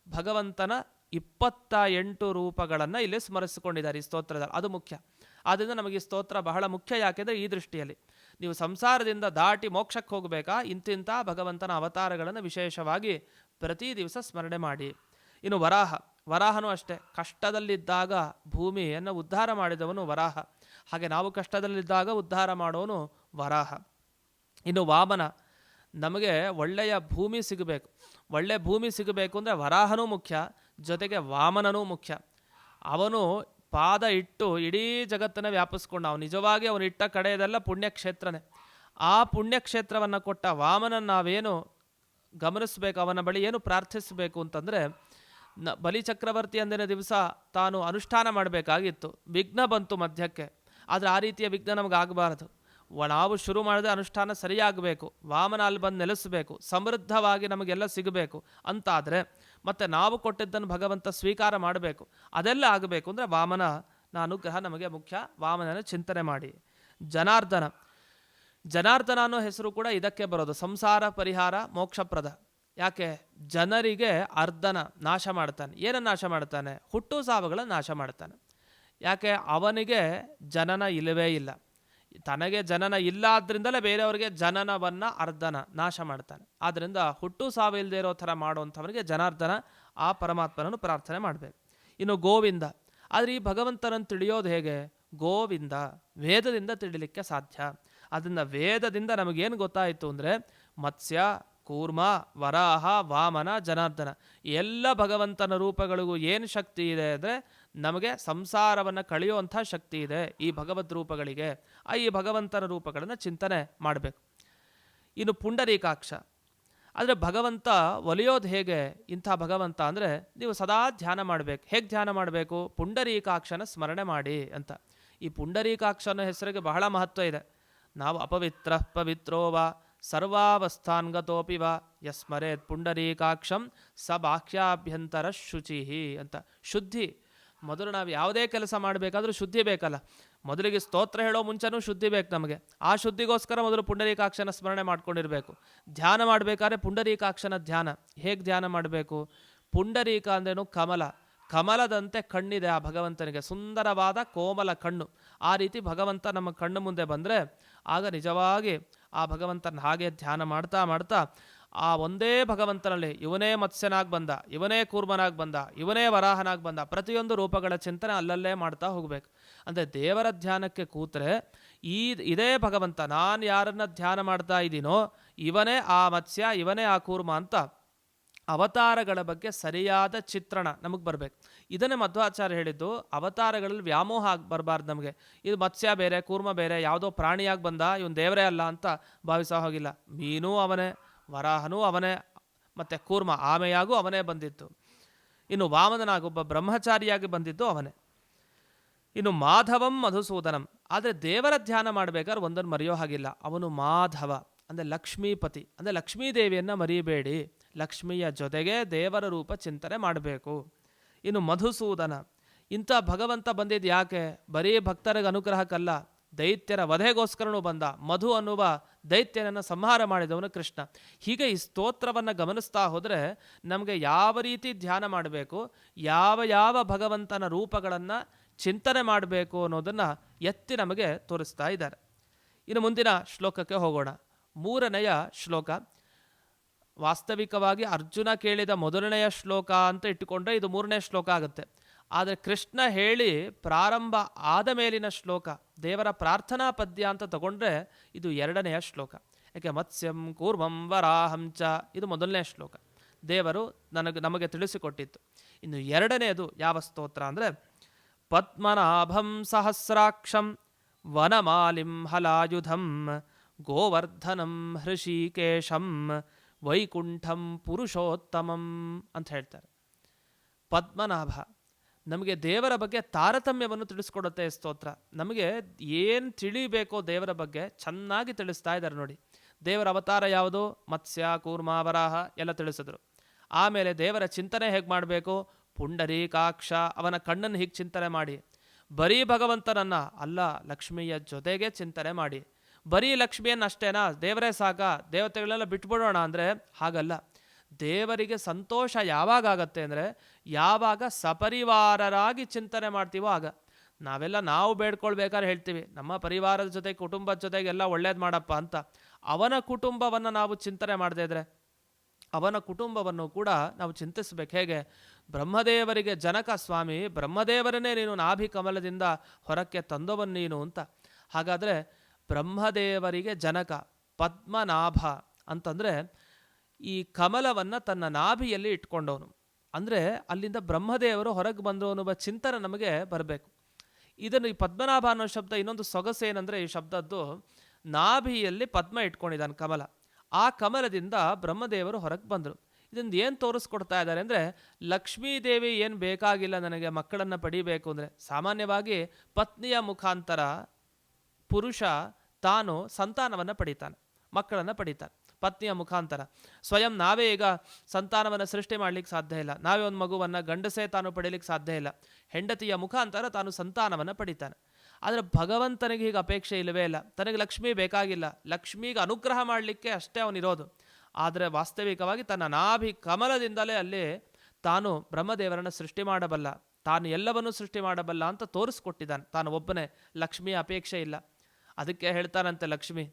ಭಗವಂತನ ಇಪ್ಪತ್ತ ಎಂಟು ರೂಪಗಳನ್ನು ಇಲ್ಲಿ ಸ್ಮರಿಸಿಕೊಂಡಿದ್ದಾರೆ ಈ ಸ್ತೋತ್ರದಲ್ಲಿ. ಅದು ಮುಖ್ಯ. ಆದ್ದರಿಂದ ನಮಗೆ ಈ ಸ್ತೋತ್ರ ಬಹಳ ಮುಖ್ಯ. ಯಾಕೆಂದರೆ ಈ ದೃಷ್ಟಿಯಲ್ಲಿ ನೀವು ಸಂಸಾರದಿಂದ ದಾಟಿ ಮೋಕ್ಷಕ್ಕೆ ಹೋಗಬೇಕಾ? ಇಂತಿಂಥ ಭಗವಂತನ ಅವತಾರಗಳನ್ನು ವಿಶೇಷವಾಗಿ ಪ್ರತಿ ದಿವಸ ಸ್ಮರಣೆ ಮಾಡಿ. ಇನ್ನು ವರಾಹ, ವರಾಹನೂ ಅಷ್ಟೇ. ಕಷ್ಟದಲ್ಲಿದ್ದಾಗ ಭೂಮಿಯನ್ನು ಉದ್ಧಾರ ಮಾಡಿದವನು ವರಾಹ. ಹಾಗೆ ನಾವು ಕಷ್ಟದಲ್ಲಿದ್ದಾಗ ಉದ್ಧಾರ ಮಾಡೋನು ವರಾಹ. ಇನ್ನು ವಾಮನ, ನಮಗೆ ಒಳ್ಳೆಯ ಭೂಮಿ ಸಿಗಬೇಕು. ಒಳ್ಳೆಯ ಭೂಮಿ ಸಿಗಬೇಕು ಅಂದರೆ ವರಾಹನೂ ಮುಖ್ಯ, ಜೊತೆಗೆ ವಾಮನನೂ ಮುಖ್ಯ. ಅವನು ಪಾದ ಇಟ್ಟು ಇಡೀ ಜಗತ್ತನ್ನು ವ್ಯಾಪಿಸ್ಕೊಂಡ ಅವನು ನಿಜವಾಗಿ ಅವನು ಇಟ್ಟ ಕಡೆಯದೆಲ್ಲ ಪುಣ್ಯಕ್ಷೇತ್ರನೇ. ಆ ಪುಣ್ಯಕ್ಷೇತ್ರವನ್ನು ಕೊಟ್ಟ ವಾಮನ ನಾವೇನು ಗಮನಿಸಬೇಕು, ಅವನ ಬಳಿ ಏನು ಪ್ರಾರ್ಥಿಸಬೇಕು ಅಂತಂದರೆ, ನ ಬಲಿ ಚಕ್ರವರ್ತಿ ಅಂದಿನ ದಿವಸ ತಾನು ಅನುಷ್ಠಾನ ಮಾಡಬೇಕಾಗಿತ್ತು. ವಿಘ್ನ ಬಂತು ಮಧ್ಯಕ್ಕೆ. ಆದರೆ ಆ ರೀತಿಯ ವಿಘ್ನ ನಮಗೆ ಆಗಬಾರದು. ನಾವು ಶುರು ಮಾಡಿದ್ರೆ ಅನುಷ್ಠಾನ ಸರಿಯಾಗಬೇಕು. ವಾಮನ ಅಲ್ಲಿ ಬಂದು ನೆಲೆಸಬೇಕು. ಸಮೃದ್ಧವಾಗಿ ನಮಗೆಲ್ಲ ಸಿಗಬೇಕು ಅಂತಾದರೆ ಮತ್ತು ನಾವು ಕೊಟ್ಟಿದ್ದನ್ನು ಭಗವಂತ ಸ್ವೀಕಾರ ಮಾಡಬೇಕು. ಅದೆಲ್ಲ ಆಗಬೇಕು ಅಂದರೆ ವಾಮನ ಅನುಗ್ರಹ ನಮಗೆ ಮುಖ್ಯ ವಾಮನನ ಚಿಂತನೆ ಮಾಡಿ. ಜನಾರ್ದನ. ಜನಾರ್ದನ ಅನ್ನೋ ಹೆಸರು ಕೂಡ ಇದಕ್ಕೆ ಬರೋದು, ಸಂಸಾರ ಪರಿಹಾರ ಮೋಕ್ಷಪ್ರದ. ಯಾಕೆ? ಜನರಿಗೆ ಅರ್ಧನ ನಾಶ ಮಾಡ್ತಾನೆ. ಏನನ್ನು ನಾಶ ಮಾಡ್ತಾನೆ? ಹುಟ್ಟು ಸಾವುಗಳನ್ನು ನಾಶ ಮಾಡ್ತಾನೆ. ಯಾಕೆ? ಅವನಿಗೆ ಜನನ ಇಲ್ಲವೇ ಇಲ್ಲ. ತನಗೆ ಜನನ ಇಲ್ಲ ಆದ್ರಿಂದಲೇ ಬೇರೆಯವರಿಗೆ ಜನನವನ್ನು ಅರ್ಧನ ನಾಶ ಮಾಡ್ತಾನೆ. ಆದ್ದರಿಂದ ಹುಟ್ಟು ಸಾವಿಲ್ಲದೆ ಇರೋ ಥರ ಮಾಡುವಂಥವನಿಗೆ ಜನಾರ್ದನ ಆ ಪರಮಾತ್ಮನನ್ನು ಪ್ರಾರ್ಥನೆ ಮಾಡಬೇಕು. ಇನ್ನು ಗೋವಿಂದ. ಆದರೆ ಈ ಭಗವಂತನನ್ನು ತಿಳಿಯೋದು ಹೇಗೆ? ಗೋವಿಂದ ವೇದದಿಂದ ತಿಳಿಲಿಕ್ಕೆ ಸಾಧ್ಯ. ಅದರಿಂದ ವೇದದಿಂದ ನಮಗೇನು ಗೊತ್ತಾಯಿತು ಅಂದರೆ ಮತ್ಸ್ಯ, ಕೂರ್ಮ, ವರಾಹ, ವಾಮನ ಜನಾರ್ದನ ಎಲ್ಲ ಭಗವಂತನ ರೂಪಗಳಿಗೂ ಏನು ಶಕ್ತಿ ಇದೆ ಅಂದರೆ ನಮಗೆ ಸಂಸಾರವನ್ನು ಕಳೆಯುವಂಥ ಶಕ್ತಿ ಇದೆ. ಈ ಭಗವದ್ ರೂಪಗಳಿಗೆ, ಆ ಈ ಭಗವಂತನ ರೂಪಗಳನ್ನು ಚಿಂತನೆ ಮಾಡಬೇಕು. ಇನ್ನು ಪುಂಡರೀಕಾಕ್ಷ. ಆದರೆ ಭಗವಂತ ಒಲಿಯೋದು ಹೇಗೆ? ಇಂಥ ಭಗವಂತ ಅಂದರೆ ನೀವು ಸದಾ ಧ್ಯಾನ ಮಾಡಬೇಕು. ಹೇಗೆ ಧ್ಯಾನ ಮಾಡಬೇಕು? ಪುಂಡರೀಕಾಕ್ಷನ ಸ್ಮರಣೆ ಮಾಡಿ ಅಂತ. ಈ ಪುಂಡರೀಕಾಕ್ಷನ ಹೆಸರಿಗೆ ಬಹಳ ಮಹತ್ವ ಇದೆ. ನಾವು ಅಪವಿತ್ರ ಪವಿತ್ರೋ ವಾ, ಸರ್ವಾವಸ್ಥಾನ್ಗತೋಪಿ ವಾ, ಯಸ್ಮರೇತ್ ಪುಂಡರೀಕಾಕ್ಷಂ ಸ ಬಾಹ್ಯಾಭ್ಯಂತರ ಶುಚಿಹಿ ಅಂತ. ಶುದ್ಧಿ ಮೊದಲು ನಾವು ಯಾವುದೇ ಕೆಲಸ ಮಾಡಬೇಕಾದ್ರೂ ಶುದ್ಧಿ ಬೇಕಲ್ಲ. ಮೊದಲಿಗೆ ಸ್ತೋತ್ರ ಹೇಳೋ ಮುಂಚೆನೂ ಶುದ್ಧಿ ಬೇಕು ನಮಗೆ. ಆ ಶುದ್ಧಿಗೋಸ್ಕರ ಮೊದಲು ಪುಂಡರೀಕಾಕ್ಷನ ಸ್ಮರಣೆ ಮಾಡ್ಕೊಂಡಿರಬೇಕು. ಧ್ಯಾನ ಮಾಡಬೇಕಾದ್ರೆ ಪುಂಡರೀಕಾಕ್ಷನ ಧ್ಯಾನ. ಹೇಗೆ ಧ್ಯಾನ ಮಾಡಬೇಕು? ಪುಂಡರೀಕ ಅಂದ್ರೇನು ಕಮಲ. ಕಮಲದಂತೆ ಕಣ್ಣಿದೆ ಆ ಭಗವಂತನಿಗೆ. ಸುಂದರವಾದ ಕೋಮಲ ಕಣ್ಣು. ಆ ರೀತಿ ಭಗವಂತ ನಮ್ಮ ಕಣ್ಣು ಮುಂದೆ ಬಂದರೆ ಆಗ ನಿಜವಾಗಿ ಆ ಭಗವಂತನ ಹಾಗೆ ಧ್ಯಾನ ಮಾಡ್ತಾ ಮಾಡ್ತಾ ಆ ಒಂದೇ ಭಗವಂತನಲ್ಲಿ ಇವನೇ ಮತ್ಸ್ಯನಾಗಿ ಬಂದ, ಇವನೇ ಕೂರ್ಮನಾಗಿ ಬಂದ, ಇವನೇ ವರಾಹನಾಗಿ ಬಂದ, ಪ್ರತಿಯೊಂದು ರೂಪಗಳ ಚಿಂತನೆ ಅಲ್ಲಲ್ಲೇ ಮಾಡ್ತಾ ಹೋಗಬೇಕು. ಅಂದರೆ ದೇವರ ಧ್ಯಾನಕ್ಕೆ ಕೂತ್ರೆ ಈ ಇದೇ ಭಗವಂತ, ನಾನು ಯಾರನ್ನ ಧ್ಯಾನ ಮಾಡ್ತಾ ಇದ್ದೀನೋ ಇವನೇ ಆ ಮತ್ಸ್ಯ, ಇವನೇ ಆ ಕೂರ್ಮ ಅಂತ ಅವತಾರಗಳ ಬಗ್ಗೆ ಸರಿಯಾದ ಚಿತ್ರಣ ನಮಗೆ ಬರಬೇಕು. ಇದನ್ನೇ ಮಧ್ವಾಚಾರ್ಯ ಹೇಳಿದ್ದು, ಅವತಾರಗಳಲ್ಲಿ ವ್ಯಾಮೋಹ ಆಗಿ ಬರಬಾರ್ದು ನಮಗೆ. ಇದು ಮತ್ಸ್ಯ ಬೇರೆ, ಕೂರ್ಮ ಬೇರೆ, ಯಾವುದೋ ಪ್ರಾಣಿಯಾಗಿ ಬಂದ, ಇವನು ದೇವರೇ ಅಲ್ಲ ಅಂತ ಭಾವಿಸೋ ಹೋಗಿಲ್ಲ. ಮೀನೂ ಅವನೇ. ವರಾಹನೂ ಅವನೇ, ಮತ್ತು ಕೂರ್ಮ ಆಮೆಯಾಗೂ ಅವನೇ ಬಂದಿತ್ತು. ಇನ್ನು ವಾಮನನಾಗಿ ಒಬ್ಬ ಬ್ರಹ್ಮಚಾರಿಯಾಗಿ ಬಂದಿದ್ದು ಅವನೇ. ಇನ್ನು ಮಾಧವಂ ಮಧುಸೂದನಂ. ಆದರೆ ದೇವರ ಧ್ಯಾನ ಮಾಡಬೇಕಾದ್ರೆ ಒಂದನ್ನು ಮರೆಯೋ ಹಾಗಿಲ್ಲ. ಅವನು ಮಾಧವ, ಅಂದರೆ ಲಕ್ಷ್ಮೀಪತಿ. ಅಂದರೆ ಲಕ್ಷ್ಮೀ ದೇವಿಯನ್ನು ಮರಿಬೇಡಿ. ಲಕ್ಷ್ಮಿಯ ಜೊತೆಗೆ ದೇವರ ರೂಪ ಚಿಂತನೆ ಮಾಡಬೇಕು. ಇನ್ನು ಮಧುಸೂದನ. ಇಂಥ ಭಗವಂತ ಬಂದಿದ್ದು ಯಾಕೆ? ಬರೀ ಭಕ್ತರಿಗೆ ಅನುಗ್ರಹಕ್ಕಲ್ಲ ದೈತ್ಯರ ವಧೆಗೋಸ್ಕರನೂ ಬಂದ. ಮಧು ಅನ್ನುವ ದೈತ್ಯನನ್ನು ಸಂಹಾರ ಮಾಡಿದವನು ಕೃಷ್ಣ. ಹೀಗೆ ಈ ಸ್ತೋತ್ರವನ್ನು ಗಮನಿಸ್ತಾ ಹೋದರೆ ನಮಗೆ ಯಾವ ರೀತಿ ಧ್ಯಾನ ಮಾಡಬೇಕು, ಯಾವ ಯಾವ ಭಗವಂತನ ರೂಪಗಳನ್ನು ಚಿಂತನೆ ಮಾಡಬೇಕು ಅನ್ನೋದನ್ನು ಎತ್ತಿ ನಮಗೆ ತೋರಿಸ್ತಾ ಇದ್ದಾರೆ. ಇನ್ನು ಮುಂದಿನ ಶ್ಲೋಕಕ್ಕೆ ಹೋಗೋಣ. ಮೂರನೆಯ ಶ್ಲೋಕ. ವಾಸ್ತವಿಕವಾಗಿ ಅರ್ಜುನ ಕೇಳಿದ ಮೊದಲನೆಯ ಶ್ಲೋಕ ಅಂತ ಇಟ್ಟುಕೊಂಡ್ರೆ ಇದು ಮೂರನೇ ಶ್ಲೋಕ ಆಗುತ್ತೆ. ಆದರೆ ಕೃಷ್ಣ ಹೇಳಿ ಪ್ರಾರಂಭ ಆದ ಮೇಲಿನ ಶ್ಲೋಕ, ದೇವರ ಪ್ರಾರ್ಥನಾ ಪದ್ಯ ಅಂತ ತಗೊಂಡ್ರೆ ಇದು ಎರಡನೆಯ ಶ್ಲೋಕ. ಯಾಕೆ ಮತ್ಸ್ಯಂ ಕೂರ್ಮಂ ವರಾಹಂಚ ಇದು ಮೊದಲನೇ ಶ್ಲೋಕ. ದೇವರು ನನಗೆ, ನಮಗೆ ತಿಳಿಸಿಕೊಟ್ಟಿತ್ತು. ಇನ್ನು ಎರಡನೆಯದು ಯಾವ ಸ್ತೋತ್ರ ಅಂದರೆ, ಪದ್ಮನಾಭಂ ಸಹಸ್ರಾಕ್ಷಂ ವನಮಾಲಿಂ ಹಲಾಯುಧಂ ಗೋವರ್ಧನಂ ಹೃಷಿಕೇಶಂ ವೈಕುಂಠಂ ಪುರುಷೋತ್ತಮಂ ಅಂತ ಹೇಳ್ತಾರೆ. ಪದ್ಮನಾಭ. ನಮಗೆ ದೇವರ ಬಗ್ಗೆ ತಾರತಮ್ಯವನ್ನು ತಿಳಿಸ್ಕೊಡುತ್ತೆ ಸ್ತೋತ್ರ. ನಮಗೆ ಏನು ತಿಳಿಬೇಕೋ ದೇವರ ಬಗ್ಗೆ ಚೆನ್ನಾಗಿ ತಿಳಿಸ್ತಾ ಇದ್ದಾರೆ ನೋಡಿ. ದೇವರ ಅವತಾರ ಯಾವುದು? ಮತ್ಸ್ಯ, ಕೂರ್ಮ, ವರಾಹ ಎಲ್ಲ ತಿಳಿಸಿದ್ರು. ಆಮೇಲೆ ದೇವರ ಚಿಂತನೆ ಹೇಗೆ ಮಾಡಬೇಕು? ಪುಂಡರೀಕಾಕ್ಷ ಅವನ ಕಣ್ಣನ್ನು ಹೀಗೆ ಚಿಂತನೆ ಮಾಡಿ. ಬರೀ ಭಗವಂತನನ್ನ ಅಲ್ಲ, ಲಕ್ಷ್ಮಿಯ ಜೊತೆಗೆ ಚಿಂತನೆ ಮಾಡಿ. ಬರೀ ಲಕ್ಷ್ಮಿಯನ್ನು ಅಷ್ಟೇನಾ ದೇವರೇ ಸಾಕ ದೇವತೆಗಳೆಲ್ಲ ಬಿಟ್ಬಿಡೋಣ ಅಂದರೆ ಹಾಗಲ್ಲ. ದೇವರಿಗೆ ಸಂತೋಷ ಯಾವಾಗ ಆಗತ್ತೆ ಅಂದರೆ ಯಾವಾಗ ಸಪರಿವಾರರಾಗಿ ಚಿಂತನೆ ಮಾಡ್ತೀವೋ ಆಗ. ನಾವೆಲ್ಲ ನಾವು ಬೇಡ್ಕೊಳ್ಬೇಕಾದ್ರೆ ಹೇಳ್ತೀವಿ, ನಮ್ಮ ಪರಿವಾರದ ಜೊತೆ, ಕುಟುಂಬದ ಜೊತೆಗೆಲ್ಲ ಒಳ್ಳೇದು ಮಾಡಪ್ಪ ಅಂತ. ಅವನ ಕುಟುಂಬವನ್ನು ನಾವು ಚಿಂತನೆ ಮಾಡದೇ ಇದ್ರೆ, ಅವನ ಕುಟುಂಬವನ್ನು ಕೂಡ ನಾವು ಚಿಂತಿಸಬೇಕು. ಹೇಗೆ? ಬ್ರಹ್ಮದೇವರಿಗೆ ಜನಕ ಸ್ವಾಮಿ, ಬ್ರಹ್ಮದೇವರನ್ನೇ ನೀನು ನಾಭಿ ಕಮಲದಿಂದ ಹೊರಕ್ಕೆ ತಂದವನ್ ನೀನು ಅಂತ. ಹಾಗಾದರೆ ಬ್ರಹ್ಮದೇವರಿಗೆ ಜನಕ, ಪದ್ಮನಾಭ ಅಂತಂದರೆ ಈ ಕಮಲವನ್ನು ತನ್ನ ನಾಭಿಯಲ್ಲಿ ಇಟ್ಕೊಂಡವನು. ಅಂದರೆ ಅಲ್ಲಿಂದ ಬ್ರಹ್ಮದೇವರು ಹೊರಗೆ ಬಂದರು ಅನ್ನುವ ಚಿಂತನೆ ನಮಗೆ ಬರಬೇಕು. ಇದನ್ನು ಈ ಪದ್ಮನಾಭ ಅನ್ನೋ ಶಬ್ದ ಇನ್ನೊಂದು ಸೊಗಸು ಏನಂದರೆ ಈ ಶಬ್ದದ್ದು ನಾಭಿಯಲ್ಲಿ ಪದ್ಮ ಇಟ್ಕೊಂಡಿದ್ದಾನೆ ಕಮಲ. ಆ ಕಮಲದಿಂದ ಬ್ರಹ್ಮದೇವರು ಹೊರಗೆ ಬಂದರು. ಇದನ್ನು ಏನು ತೋರಿಸ್ಕೊಡ್ತಾ ಇದ್ದಾರೆ ಅಂದರೆ ಲಕ್ಷ್ಮೀದೇವಿ ಏನು ಬೇಕಾಗಿಲ್ಲ ನನಗೆ ಮಕ್ಕಳನ್ನು ಪಡಿಬೇಕು ಅಂದರೆ ಸಾಮಾನ್ಯವಾಗಿ ಪತ್ನಿಯ ಮುಖಾಂತರ ಪುರುಷ ತಾನು ಸಂತಾನವನ್ನು ಪಡಿತಾನೆ, ಮಕ್ಕಳನ್ನು ಪಡಿತಾನೆ. ಪತ್ನಿಯ ಮುಖಾಂತರ. ಸ್ವಯಂ ನಾವೇ ಈಗ ಸಂತಾನವನ್ನು ಸೃಷ್ಟಿ ಮಾಡಲಿಕ್ಕೆ ಸಾಧ್ಯ ಇಲ್ಲ. ನಾವೇ ಒಂದು ಮಗುವನ್ನು ಗಂಡಸೇ ತಾನು ಪಡೆಯಲಿಕ್ಕೆ ಸಾಧ್ಯ ಇಲ್ಲ. ಹೆಂಡತಿಯ ಮುಖಾಂತರ ತಾನು ಸಂತಾನವನ್ನು ಪಡಿತಾನೆ. ಆದರೆ ಭಗವಂತನಿಗೆ ಹೀಗೆ ಅಪೇಕ್ಷೆ ಇಲ್ಲವೇ ಇಲ್ಲ. ತನಗೆ ಲಕ್ಷ್ಮಿ ಬೇಕಾಗಿಲ್ಲ. ಲಕ್ಷ್ಮಿಗೆ ಅನುಗ್ರಹ ಮಾಡಲಿಕ್ಕೆ ಅಷ್ಟೇ ಅವನಿರೋದು ಆದರೆ ವಾಸ್ತವಿಕವಾಗಿ ತನ್ನ ನಾಭಿ ಕಮಲದಿಂದಲೇ ಅಲ್ಲಿ ತಾನು ಬ್ರಹ್ಮದೇವರನ್ನು ಸೃಷ್ಟಿ ಮಾಡಬಲ್ಲ. ತಾನು ಎಲ್ಲವನ್ನೂ ಸೃಷ್ಟಿ ಮಾಡಬಲ್ಲ ಅಂತ ತೋರಿಸ್ಕೊಟ್ಟಿದ್ದಾನೆ. ತಾನು ಒಬ್ಬನೇ ಲಕ್ಷ್ಮಿಯ ಅಪೇಕ್ಷೆ ಇಲ್ಲ. ಅದಕ್ಕೆ ಹೇಳ್ತಾನಂತೆ ಲಕ್ಷ್ಮಿ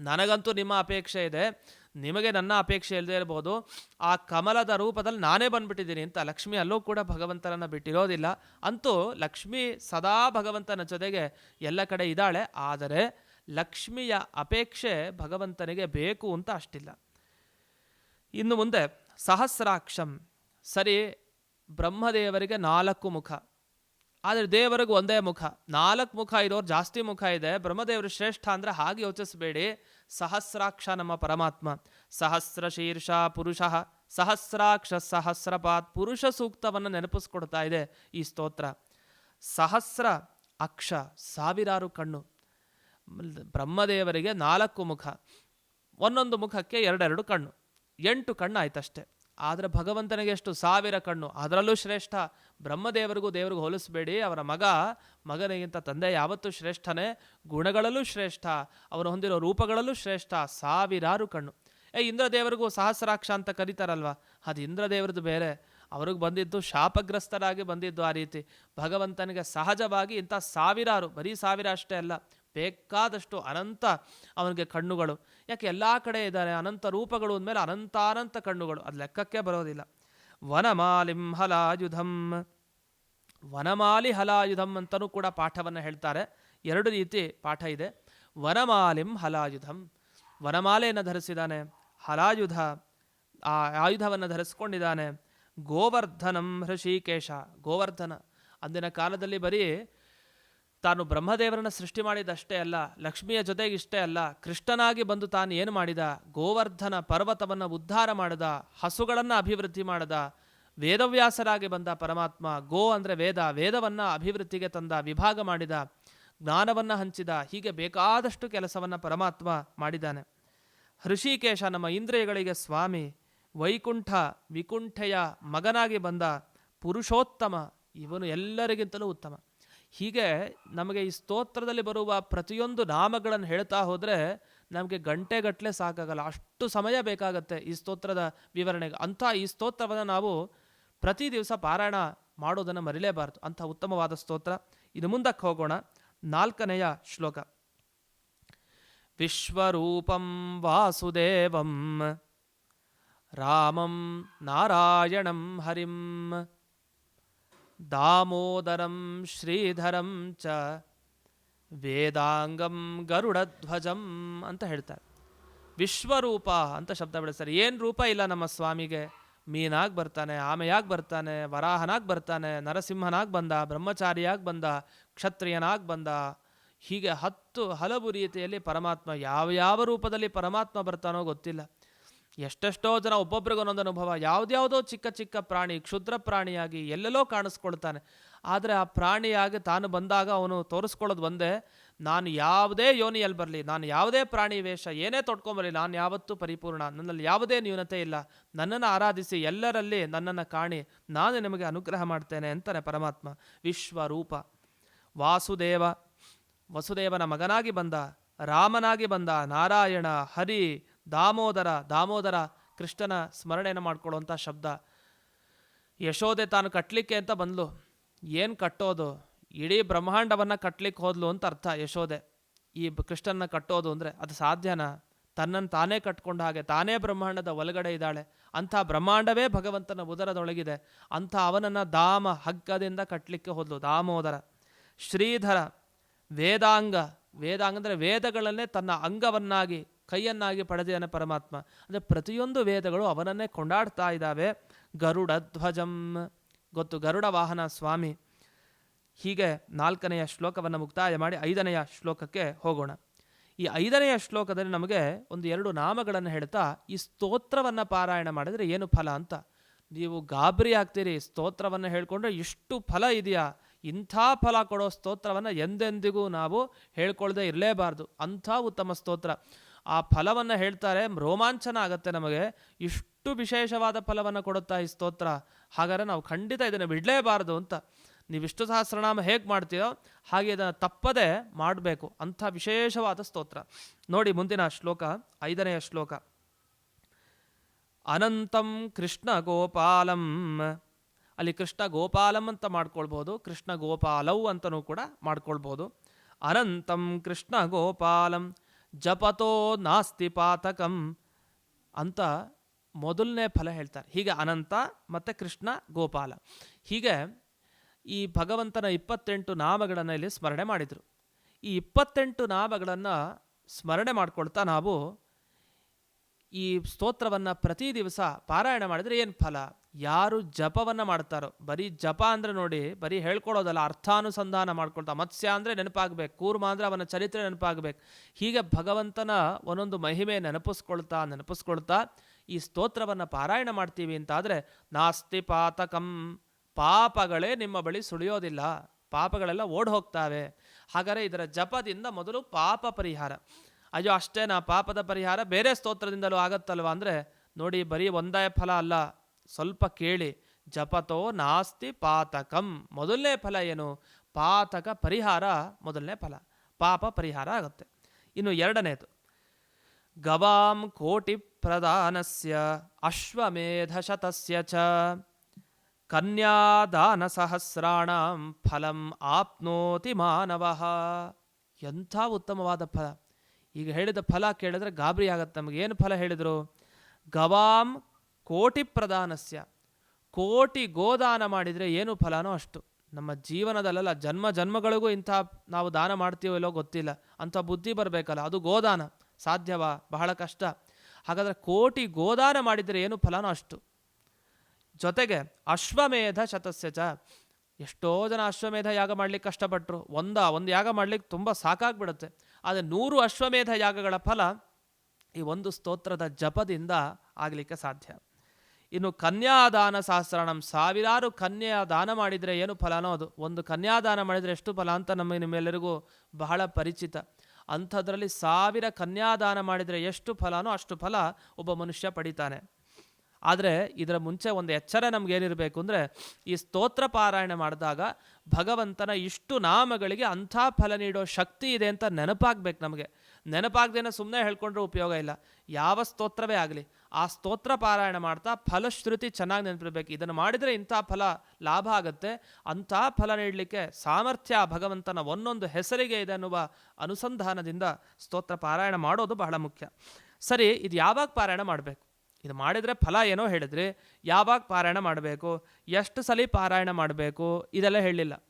ನನಗಂತೂ ನಿಮ್ಮ ಅಪೇಕ್ಷೆ ಇದೆ. ನಿಮಗೆ ನನ್ನ ಅಪೇಕ್ಷೆ ಇಲ್ಲದೆ ಇರ್ಬೋದು. ಆ ಕಮಲದ ರೂಪದಲ್ಲಿ ನಾನೇ ಬಂದ್ಬಿಟ್ಟಿದ್ದೀನಿ ಅಂತ ಲಕ್ಷ್ಮಿ ಅಲ್ಲೂ ಕೂಡ ಭಗವಂತನನ್ನು ಬಿಟ್ಟಿರೋದಿಲ್ಲ. ಅಂತೂ ಲಕ್ಷ್ಮಿ ಸದಾ ಭಗವಂತನ ಜೊತೆಗೆ ಎಲ್ಲ ಕಡೆ ಇದ್ದಾಳೆ. ಆದರೆ ಲಕ್ಷ್ಮಿಯ ಅಪೇಕ್ಷೆ ಭಗವಂತನಿಗೆ ಬೇಕು ಅಂತ ಅಷ್ಟಿಲ್ಲ. ಇನ್ನು ಮುಂದೆ ಸಹಸ್ರಾಕ್ಷಂ. ಸರಿ, ಬ್ರಹ್ಮದೇವರಿಗೆ ನಾಲ್ಕು ಮುಖ. ಆದರೆ ದೇವರಿಗೆ ಒಂದೇ ಮುಖ. ನಾಲ್ಕು ಮುಖ ಇರೋರು ಜಾಸ್ತಿ ಮುಖ ಇದೆ. ಬ್ರಹ್ಮದೇವರು ಶ್ರೇಷ್ಠ ಅಂದರೆ ಹಾಗೆ ಯೋಚಿಸಬೇಡಿ. ಸಹಸ್ರಾಕ್ಷ ನಮ್ಮ ಪರಮಾತ್ಮ. ಸಹಸ್ರ ಶೀರ್ಷ ಪುರುಷ. ಸಹಸ್ರಾಕ್ಷ ಸಹಸ್ರಪಾತ್ ಪುರುಷ ಸೂಕ್ತವನ್ನು ನೆನಪಿಸ್ಕೊಡ್ತಾ ಇದೆ ಈ ಸ್ತೋತ್ರ. ಸಹಸ್ರ ಅಕ್ಷ, ಸಾವಿರಾರು ಕಣ್ಣು. ಬ್ರಹ್ಮದೇವರಿಗೆ ನಾಲ್ಕು ಮುಖ. ಒಂದೊಂದು ಮುಖಕ್ಕೆ ಎರಡೆರಡು ಕಣ್ಣು. ಎಂಟು ಕಣ್ಣು ಆಯ್ತಷ್ಟೇ. ಆದರೆ ಭಗವಂತನಿಗೆ ಎಷ್ಟು ಸಾವಿರ ಕಣ್ಣು. ಅದರಲ್ಲೂ ಶ್ರೇಷ್ಠ. ಬ್ರಹ್ಮದೇವರಿಗೂ ದೇವರಿಗೂ ಹೋಲಿಸಬೇಡಿ. ಅವರ ಮಗ, ಮಗನಿಗಿಂತ ತಂದೆ ಯಾವತ್ತೂ ಶ್ರೇಷ್ಠನೇ. ಗುಣಗಳಲ್ಲೂ ಶ್ರೇಷ್ಠ. ಅವರು ಹೊಂದಿರೋ ರೂಪಗಳಲ್ಲೂ ಶ್ರೇಷ್ಠ. ಸಾವಿರಾರು ಕಣ್ಣು. ಏ, ಇಂದ್ರದೇವರಿಗೂ ಸಹಸ್ರಾಕ್ಷ ಅಂತ ಕರೀತಾರಲ್ವ? ಅದು ಇಂದ್ರದೇವರದ್ದು ಬೇರೆ. ಅವ್ರಿಗೆ ಬಂದಿದ್ದು ಶಾಪಗ್ರಸ್ತರಾಗಿ ಬಂದಿದ್ದು ಆ ರೀತಿ. ಭಗವಂತನಿಗೆ ಸಹಜವಾಗಿ ಇಂಥ ಸಾವಿರಾರು, ಬರೀ ಸಾವಿರ ಅಷ್ಟೇ ಅಲ್ಲ. ಬೇಕಾದಷ್ಟು ಅನಂತ ಅವನಿಗೆ ಕಣ್ಣುಗಳು. ಯಾಕೆ ಎಲ್ಲ ಕಡೆ ಇದ್ದಾರೆ, ಅನಂತ ರೂಪಗಳು ಅಂದಮೇಲೆ ಅನಂತಾನಂತ ಕಣ್ಣುಗಳು. ಅದು ಲೆಕ್ಕಕ್ಕೆ ಬರೋದಿಲ್ಲ. ವನಮಾಲಿಂ ಹಲಾಯುಧಂ. ವನಮಾಲಿ ಹಲಾಯುಧಂ ಅಂತಲೂ ಕೂಡ ಪಾಠವನ್ನು ಹೇಳ್ತಾರೆ. ಎರಡು ರೀತಿ ಪಾಠ ಇದೆ. ವನಮಾಲಿಂ ಹಲಾಯುಧಂ. ವನಮಾಲೆಯನ್ನು ಧರಿಸಿದ್ದಾನೆ. ಹಲಾಯುಧ, ಆ ಆಯುಧವನ್ನು ಧರಿಸ್ಕೊಂಡಿದ್ದಾನೆ. ಗೋವರ್ಧನಂ ಹೃಷಿಕೇಶ. ಗೋವರ್ಧನ. ಅಂದಿನ ಕಾಲದಲ್ಲಿ ಬರೀ ತಾನು ಬ್ರಹ್ಮದೇವರನ್ನ ಸೃಷ್ಟಿ ಮಾಡಿದಷ್ಟೇ ಅಲ್ಲ, ಲಕ್ಷ್ಮಿಯ ಜೊತೆಗೆ ಇಷ್ಟೇ ಅಲ್ಲ, ಕೃಷ್ಣನಾಗಿ ಬಂದು ತಾನು ಏನು ಮಾಡಿದ? ಗೋವರ್ಧನ ಪರ್ವತವನ್ನು ಉದ್ಧಾರ ಮಾಡಿದ, ಹಸುಗಳನ್ನು ಅಭಿವೃದ್ಧಿ ಮಾಡಿದ, ವೇದವ್ಯಾಸರಾಗಿ ಬಂದ ಪರಮಾತ್ಮ, ಗೋ ಅಂದರೆ ವೇದ, ವೇದವನ್ನು ಅಭಿವೃದ್ಧಿಗೆ ತಂದ, ವಿಭಾಗ ಮಾಡಿದ, ಜ್ಞಾನವನ್ನು ಹಂಚಿದ, ಹೀಗೆ ಬೇಕಾದಷ್ಟು ಕೆಲಸವನ್ನು ಪರಮಾತ್ಮ ಮಾಡಿದ್ದಾನೆ. ಹೃಷಿಕೇಶ ನಮ್ಮ ಇಂದ್ರಿಯಗಳಿಗೆ ಸ್ವಾಮಿ, ವೈಕುಂಠ ವಿಕುಂಠೆಯ ಮಗನಾಗಿ ಬಂದ ಪುರುಷೋತ್ತಮ, ಇವನು ಎಲ್ಲರಿಗಿಂತಲೂ ಉತ್ತಮ. ಹೀಗೆ ನಮಗೆ ಈ ಸ್ತೋತ್ರದಲ್ಲಿ ಬರುವ ಪ್ರತಿಯೊಂದು ನಾಮಗಳನ್ನು ಹೇಳ್ತಾ ಹೋದರೆ ನಮಗೆ ಗಂಟೆಗಟ್ಟಲೆ ಸಾಕಾಗಲ್ಲ. ಅಷ್ಟು ಸಮಯ ಬೇಕಾಗತ್ತೆ ಈ ಸ್ತೋತ್ರದ ವಿವರಣೆಗೆ. ಅಂಥ ಈ ಸ್ತೋತ್ರವನ್ನು ನಾವು ಪ್ರತಿ ದಿವಸ ಪಾರಾಯಣ ಮಾಡೋದನ್ನು ಮರಿಲೇಬಾರ್ದು. ಅಂಥ ಉತ್ತಮವಾದ ಸ್ತೋತ್ರ. ಇದು ಮುಂದಕ್ಕೆ ಹೋಗೋಣ. ನಾಲ್ಕನೆಯ ಶ್ಲೋಕ. ವಿಶ್ವರೂಪಂ ವಾಸುದೇವಂ ರಾಮಂ ನಾರಾಯಣಂ ಹರಿಂ ದಾಮೋದರಂ ಶ್ರೀಧರಂ ಚ ವೇದಾಂಗಂ ಗರುಡಧ್ವಜಂ ಅಂತ ಹೇಳ್ತಾರೆ. ವಿಶ್ವರೂಪ ಅಂತ ಶಬ್ದ ಬಿಡಿಸ್ತಾರೆ ಏನು ರೂಪ ಇಲ್ಲ ನಮ್ಮ ಸ್ವಾಮಿಗೆ. ಮೀನಾಗಿ ಬರ್ತಾನೆ, ಆಮೆಯಾಗಿ ಬರ್ತಾನೆ, ವರಾಹನಾಗಿ ಬರ್ತಾನೆ, ನರಸಿಂಹನಾಗಿ ಬಂದ, ಬ್ರಹ್ಮಚಾರಿಯಾಗಿ ಬಂದ, ಕ್ಷತ್ರಿಯನಾಗಿ ಬಂದ. ಹೀಗೆ ಹತ್ತು ಹಲವು ರೀತಿಯಲ್ಲಿ ಪರಮಾತ್ಮ ಯಾವ ಯಾವ ರೂಪದಲ್ಲಿ ಪರಮಾತ್ಮ ಬರ್ತಾನೋ ಗೊತ್ತಿಲ್ಲ. ಎಷ್ಟೆಷ್ಟೋ ಜನ ಒಬ್ಬೊಬ್ರಿಗೊಂದೊಂದು ಅನುಭವ. ಯಾವುದ್ಯಾವುದೋ ಚಿಕ್ಕ ಚಿಕ್ಕ ಪ್ರಾಣಿ, ಕ್ಷುದ್ರ ಪ್ರಾಣಿಯಾಗಿ ಎಲ್ಲೆಲ್ಲೋ ಕಾಣಿಸ್ಕೊಳ್ತಾನೆ. ಆದರೆ ಆ ಪ್ರಾಣಿಯಾಗಿ ತಾನು ಬಂದಾಗ ಅವನು ತೋರಿಸ್ಕೊಳ್ಳೋದು ಒಂದೇ, ನಾನು ಯಾವುದೇ ಯೋನಿಯಲ್ಲಿ ಬರಲಿ, ನಾನು ಯಾವುದೇ ಪ್ರಾಣಿ ವೇಷ, ಏನೇ ತೊಡ್ಕೊಂಬರಲಿ ನಾನು ಯಾವತ್ತೂ ಪರಿಪೂರ್ಣ, ನನ್ನಲ್ಲಿ ಯಾವುದೇ ನ್ಯೂನತೆ ಇಲ್ಲ. ನನ್ನನ್ನು ಆರಾಧಿಸಿ ಎಲ್ಲರಲ್ಲಿ ನನ್ನನ್ನು ಕಾಣಿ, ನಾನು ನಿಮಗೆ ಅನುಗ್ರಹ ಮಾಡ್ತೇನೆ ಅಂತಾನೆ ಪರಮಾತ್ಮ. ವಿಶ್ವರೂಪ. ವಾಸುದೇವ, ವಸುದೇವನ ಮಗನಾಗಿ ಬಂದ, ರಾಮನಾಗಿ ಬಂದ, ನಾರಾಯಣ, ಹರಿ ದಾಮೋದರ ದಾಮೋದರ ಕೃಷ್ಣನ ಸ್ಮರಣೆಯನ್ನು ಮಾಡ್ಕೊಳ್ಳುವಂಥ ಶಬ್ದ. ಯಶೋದೆ ತಾನು ಕಟ್ಟಲಿಕ್ಕೆ ಅಂತ ಬಂದಳು ಏನು ಕಟ್ಟೋದು? ಇಡೀ ಬ್ರಹ್ಮಾಂಡವನ್ನು ಕಟ್ಟಲಿಕ್ಕೆ ಹೋದ್ಲು ಅಂತ ಅರ್ಥ ಯಶೋದೆ ಈ ಕೃಷ್ಣನ ಕಟ್ಟೋದು ಅಂದರೆ ಅದು ಸಾಧ್ಯನಾ? ತನ್ನನ್ನು ತಾನೇ ಕಟ್ಕೊಂಡ ಹಾಗೆ ತಾನೇ ಬ್ರಹ್ಮಾಂಡದ ಒಳಗಡೆ ಇದ್ದಾಳೆ. ಅಂಥ ಬ್ರಹ್ಮಾಂಡವೇ ಭಗವಂತನ ಉದರದೊಳಗಿದೆ. ಅಂಥ ಅವನನ್ನು ದಾಮ ಹಗ್ಗದಿಂದ ಕಟ್ಟಲಿಕ್ಕೆ ಹೋದ್ಲು ದಾಮೋದರ. ಶ್ರೀಧರ, ವೇದಾಂಗ ವೇದಾಂಗ ಅಂದರೆ ವೇದಗಳನ್ನೇ ತನ್ನ ಅಂಗವನ್ನಾಗಿ ಕೈಯನ್ನಾಗಿ ಪಡೆದಿದ್ದಾನೆ ಪರಮಾತ್ಮ. ಅಂದರೆ ಪ್ರತಿಯೊಂದು ವೇದಗಳು ಅವನನ್ನೇ ಕೊಂಡಾಡ್ತಾ ಇದ್ದಾವೆ. ಗರುಡ ಧ್ವಜಂ. ಗೊತ್ತು? ಗರುಡ ವಾಹನ ಸ್ವಾಮಿ. ಹೀಗೆ ನಾಲ್ಕನೆಯ ಶ್ಲೋಕವನ್ನು ಮುಕ್ತಾಯ ಮಾಡಿ ಐದನೆಯ ಶ್ಲೋಕಕ್ಕೆ ಹೋಗೋಣ. ಈ ಐದನೆಯ ಶ್ಲೋಕದಲ್ಲಿ ನಮಗೆ ಒಂದು ಎರಡು ನಾಮಗಳನ್ನು ಹೇಳ್ತಾ ಈ ಸ್ತೋತ್ರವನ್ನು ಪಾರಾಯಣ ಮಾಡಿದರೆ ಏನು ಫಲ ಅಂತ. ನೀವು ಗಾಬರಿ ಆಗ್ತೀರಿ ಸ್ತೋತ್ರವನ್ನು ಹೇಳ್ಕೊಂಡ್ರೆ ಇಷ್ಟು ಫಲ ಇದೆಯಾ? ಇಂಥ ಫಲ ಕೊಡೋ ಸ್ತೋತ್ರವನ್ನು ಎಂದೆಂದಿಗೂ ನಾವು ಹೇಳ್ಕೊಳ್ಳದೆ ಇರಲೇಬಾರ್ದು. ಅಂಥ ಉತ್ತಮ ಸ್ತೋತ್ರ. ಆ ಫಲವನ್ನು ಹೇಳ್ತಾರೆ, ರೋಮಾಂಚನ ಆಗತ್ತೆ ನಮಗೆ. ಇಷ್ಟು ವಿಶೇಷವಾದ ಫಲವನ್ನು ಕೊಡುತ್ತಾ ಈ ಸ್ತೋತ್ರ. ಹಾಗಾದರೆ ನಾವು ಖಂಡಿತ ಇದನ್ನು ಬಿಡಲೇಬಾರದು ಅಂತ. ನೀವು ವಿಷ್ಣು ಸಹಸ್ರನಾಮ ಹೇಗೆ ಮಾಡ್ತೀರೋ ಹಾಗೆ ಇದನ್ನು ತಪ್ಪದೆ ಮಾಡಬೇಕು. ಅಂಥ ವಿಶೇಷವಾದ ಸ್ತೋತ್ರ. ನೋಡಿ ಮುಂದಿನ ಶ್ಲೋಕ, ಐದನೆಯ ಶ್ಲೋಕ. ಅನಂತಂ ಕೃಷ್ಣ ಗೋಪಾಲಂ. ಅಲ್ಲಿ ಕೃಷ್ಣ ಗೋಪಾಲಂ ಅಂತ ಮಾಡ್ಕೊಳ್ಬೋದು, ಕೃಷ್ಣ ಗೋಪಾಲವ್ ಅಂತನೂ ಕೂಡ ಮಾಡ್ಕೊಳ್ಬೋದು. ಅನಂತಂ ಕೃಷ್ಣ ಗೋಪಾಲಂ. ಜಪತೋ ನಾಸ್ತಿ ಪಾತಕಂ ಅಂತ ಮೊದಲನೇ ಫಲ ಹೇಳ್ತಾರೆ. ಹೀಗೆ ಅನಂತ ಮತ್ತು ಕೃಷ್ಣ ಗೋಪಾಲ. ಹೀಗೆ ಈ ಭಗವಂತನ ಇಪ್ಪತ್ತೆಂಟು ನಾಮಗಳನ್ನು ಇಲ್ಲಿ ಸ್ಮರಣೆ ಮಾಡಿದರು. ಈ ಇಪ್ಪತ್ತೆಂಟು ನಾಮಗಳನ್ನು ಸ್ಮರಣೆ ಮಾಡ್ಕೊಳ್ತಾ ನಾವು ಈ ಸ್ತೋತ್ರವನ್ನು ಪ್ರತಿ ದಿವಸ ಪಾರಾಯಣ ಮಾಡಿದರೆ ಏನು ಫಲ? ಯಾರು ಜಪವನ್ನು ಮಾಡ್ತಾರೋ, ಬರೀ ಜಪ ಅಂದರೆ ನೋಡಿ, ಬರೀ ಹೇಳ್ಕೊಡೋದಲ್ಲ, ಅರ್ಥಾನುಸಂಧಾನ ಮಾಡ್ಕೊಳ್ತಾ, ಮತ್ಸ್ಯ ಅಂದರೆ ನೆನಪಾಗಬೇಕು, ಕೂರ್ಮ ಅಂದರೆ ಅವನ ಚರಿತ್ರೆ ನೆನಪಾಗಬೇಕು. ಹೀಗೆ ಭಗವಂತನ ಒಂದೊಂದು ಮಹಿಮೆ ನೆನಪಿಸ್ಕೊಳ್ತಾ ನೆನಪಿಸ್ಕೊಳ್ತಾ ಈ ಸ್ತೋತ್ರವನ್ನು ಪಾರಾಯಣ ಮಾಡ್ತೀವಿ ಅಂತಾದರೆ, ನಾಸ್ತಿ ಪಾತಕಂ, ಪಾಪಗಳೇ ನಿಮ್ಮ ಬಳಿ ಸುಳಿಯೋದಿಲ್ಲ, ಪಾಪಗಳೆಲ್ಲ ಓಡ್ ಹೋಗ್ತಾವೆ ಹಾಗಾದರೆ ಇದರ ಜಪದಿಂದ ಮೊದಲು ಪಾಪ ಪರಿಹಾರ. ಅಯ್ಯೋ, ಅಷ್ಟೇನಾ ಪಾಪದ ಪರಿಹಾರ? ಬೇರೆ ಸ್ತೋತ್ರದಿಂದಲೂ ಆಗತ್ತಲ್ವ ಅಂದರೆ, ನೋಡಿ, ಬರೀ ಒಂದೇ ಫಲ ಅಲ್ಲ ಸ್ವಲ್ಪ ಕೇಳಿ, ಜಪತೋ ನಾಸ್ತಿ ಪಾತಕಂ. ಮೊದಲನೇ ಫಲ ಏನು? ಪಾತಕ ಪರಿಹಾರ ಮೊದಲನೇ ಫಲ. ಪಾಪ ಪರಿಹಾರ ಆಗುತ್ತೆ. ಇನ್ನು ಎರಡನೇದು. ಗವಾಂ ಕೋಟಿ ಪ್ರದಾನಸ್ಯ ಅಶ್ವಮೇಧ ಶತಸ್ಯ ಚ. ಕನ್ಯಾದಾನ ಸಹಸ್ರಾಣ ಫಲಂ ಆಪ್ನೋತಿ ಮಾನವ. ಎಂಥ ಉತ್ತಮವಾದ ಫಲ. ಈಗ ಹೇಳಿದ ಫಲ ಕೇಳಿದ್ರೆ ಗಾಬರಿ ಆಗತ್ತೆ ಏನು ಫಲ ಹೇಳಿದರು? ಗವಾಂ ಕೋಟಿ ಪ್ರದಾನಸ್ಯ ಕೋಟಿ ಗೋದಾನ ಮಾಡಿದರೆ ಏನು ಫಲನೋ ಅಷ್ಟು. ನಮ್ಮ ಜೀವನದಲ್ಲೆಲ್ಲ ಜನ್ಮ ಜನ್ಮಗಳಿಗೂ ಇಂಥ ನಾವು ದಾನ ಮಾಡ್ತೀವೋ ಇಲ್ಲೋ ಗೊತ್ತಿಲ್ಲ. ಅಂಥ ಬುದ್ಧಿ ಬರಬೇಕಲ್ಲ, ಅದು ಗೋದಾನ. ಸಾಧ್ಯವಾ? ಬಹಳ ಕಷ್ಟ. ಹಾಗಾದರೆ ಕೋಟಿ ಗೋದಾನ ಮಾಡಿದರೆ ಏನು ಫಲನೋ ಅಷ್ಟು. ಜೊತೆಗೆ ಅಶ್ವಮೇಧ ಶತಸ್ಯ ಚ ಎಷ್ಟೋ ಜನ ಅಶ್ವಮೇಧ ಯಾಗ ಮಾಡಲಿಕ್ಕೆ ಕಷ್ಟಪಟ್ಟರು ಒಂದ, ಒಂದು ಯಾಗ ಮಾಡಲಿಕ್ಕೆ ತುಂಬ ಸಾಕಾಗ್ಬಿಡುತ್ತೆ. ಆದರೆ ನೂರು ಅಶ್ವಮೇಧ ಯಾಗಗಳ ಫಲ ಈ ಒಂದು ಸ್ತೋತ್ರದ ಜಪದಿಂದ ಆಗಲಿಕ್ಕೆ ಸಾಧ್ಯ. ಇನ್ನು ಕನ್ಯಾದಾನ ಸಹಸ್ರಾಣಂ ಸಾವಿರಾರು ಕನ್ಯಾ ದಾನ ಮಾಡಿದರೆ ಏನು ಫಲನೋ ಅದು. ಒಂದು ಕನ್ಯಾದಾನ ಮಾಡಿದರೆ ಎಷ್ಟು ಫಲ ಅಂತ ನಮಗೆ ನಿಮ್ಮೆಲ್ಲರಿಗೂ ಬಹಳ ಪರಿಚಿತ. ಅಂಥದ್ರಲ್ಲಿ ಸಾವಿರ ಕನ್ಯಾದಾನ ಮಾಡಿದರೆ ಎಷ್ಟು ಫಲನೋ ಅಷ್ಟು ಫಲ ಒಬ್ಬ ಮನುಷ್ಯ ಪಡಿತಾನೆ. ಆದರೆ ಇದರ ಮುಂಚೆ ಒಂದು ಎಚ್ಚರ ನಮಗೇನಿರಬೇಕು ಅಂದರೆ, ಈ ಸ್ತೋತ್ರ ಪಾರಾಯಣ ಮಾಡಿದಾಗ ಭಗವಂತನ ಇಷ್ಟು ನಾಮಗಳಿಗೆ ಅಂಥ ಫಲ ನೀಡೋ ಶಕ್ತಿ ಇದೆ ಅಂತ ನೆನಪಾಗಬೇಕು ನಮಗೆ. ನೆನಪಾಗ್ದೇನೆ ಸುಮ್ಮನೆ ಹೇಳ್ಕೊಂಡ್ರೆ ಉಪಯೋಗ ಇಲ್ಲ. ಯಾವ ಸ್ತೋತ್ರವೇ ಆಗಲಿ. ಆ ಸ್ತೋತ್ರ ಪಾರಾಯಣ ಮಾಡ್ತಾ ಫಲಶ್ರುತಿ ಚೆನ್ನಾಗಿ ನೆನಪಿರಬೇಕು ಇದನ್ನು ಮಾಡಿದರೆ ಇಂಥ ಫಲ ಲಾಭ ಆಗುತ್ತೆ. ಅಂಥ ಫಲ ನೀಡಲಿಕ್ಕೆ ಸಾಮರ್ಥ್ಯ ಭಗವಂತನ ಒಂದೊಂದು ಹೆಸರಿಗೆ ಇದೆ ಅನ್ನುವ ಅನುಸಂಧಾನದಿಂದ ಸ್ತೋತ್ರ ಪಾರಾಯಣ ಮಾಡೋದು ಬಹಳ ಮುಖ್ಯ. ಸರಿ, ಇದು ಯಾವಾಗ ಪಾರಾಯಣ ಮಾಡಬೇಕು? ಇದು ಮಾಡಿದರೆ ಫಲ ಏನೋ ಹೇಳಿದ್ರಿ. ಯಾವಾಗ ಪಾರಾಯಣ ಮಾಡಬೇಕು? ಎಷ್ಟು ಸಲ ಪಾರಾಯಣ ಮಾಡಬೇಕು? ಇದೆಲ್ಲ ಹೇಳಿಲ್ಲ.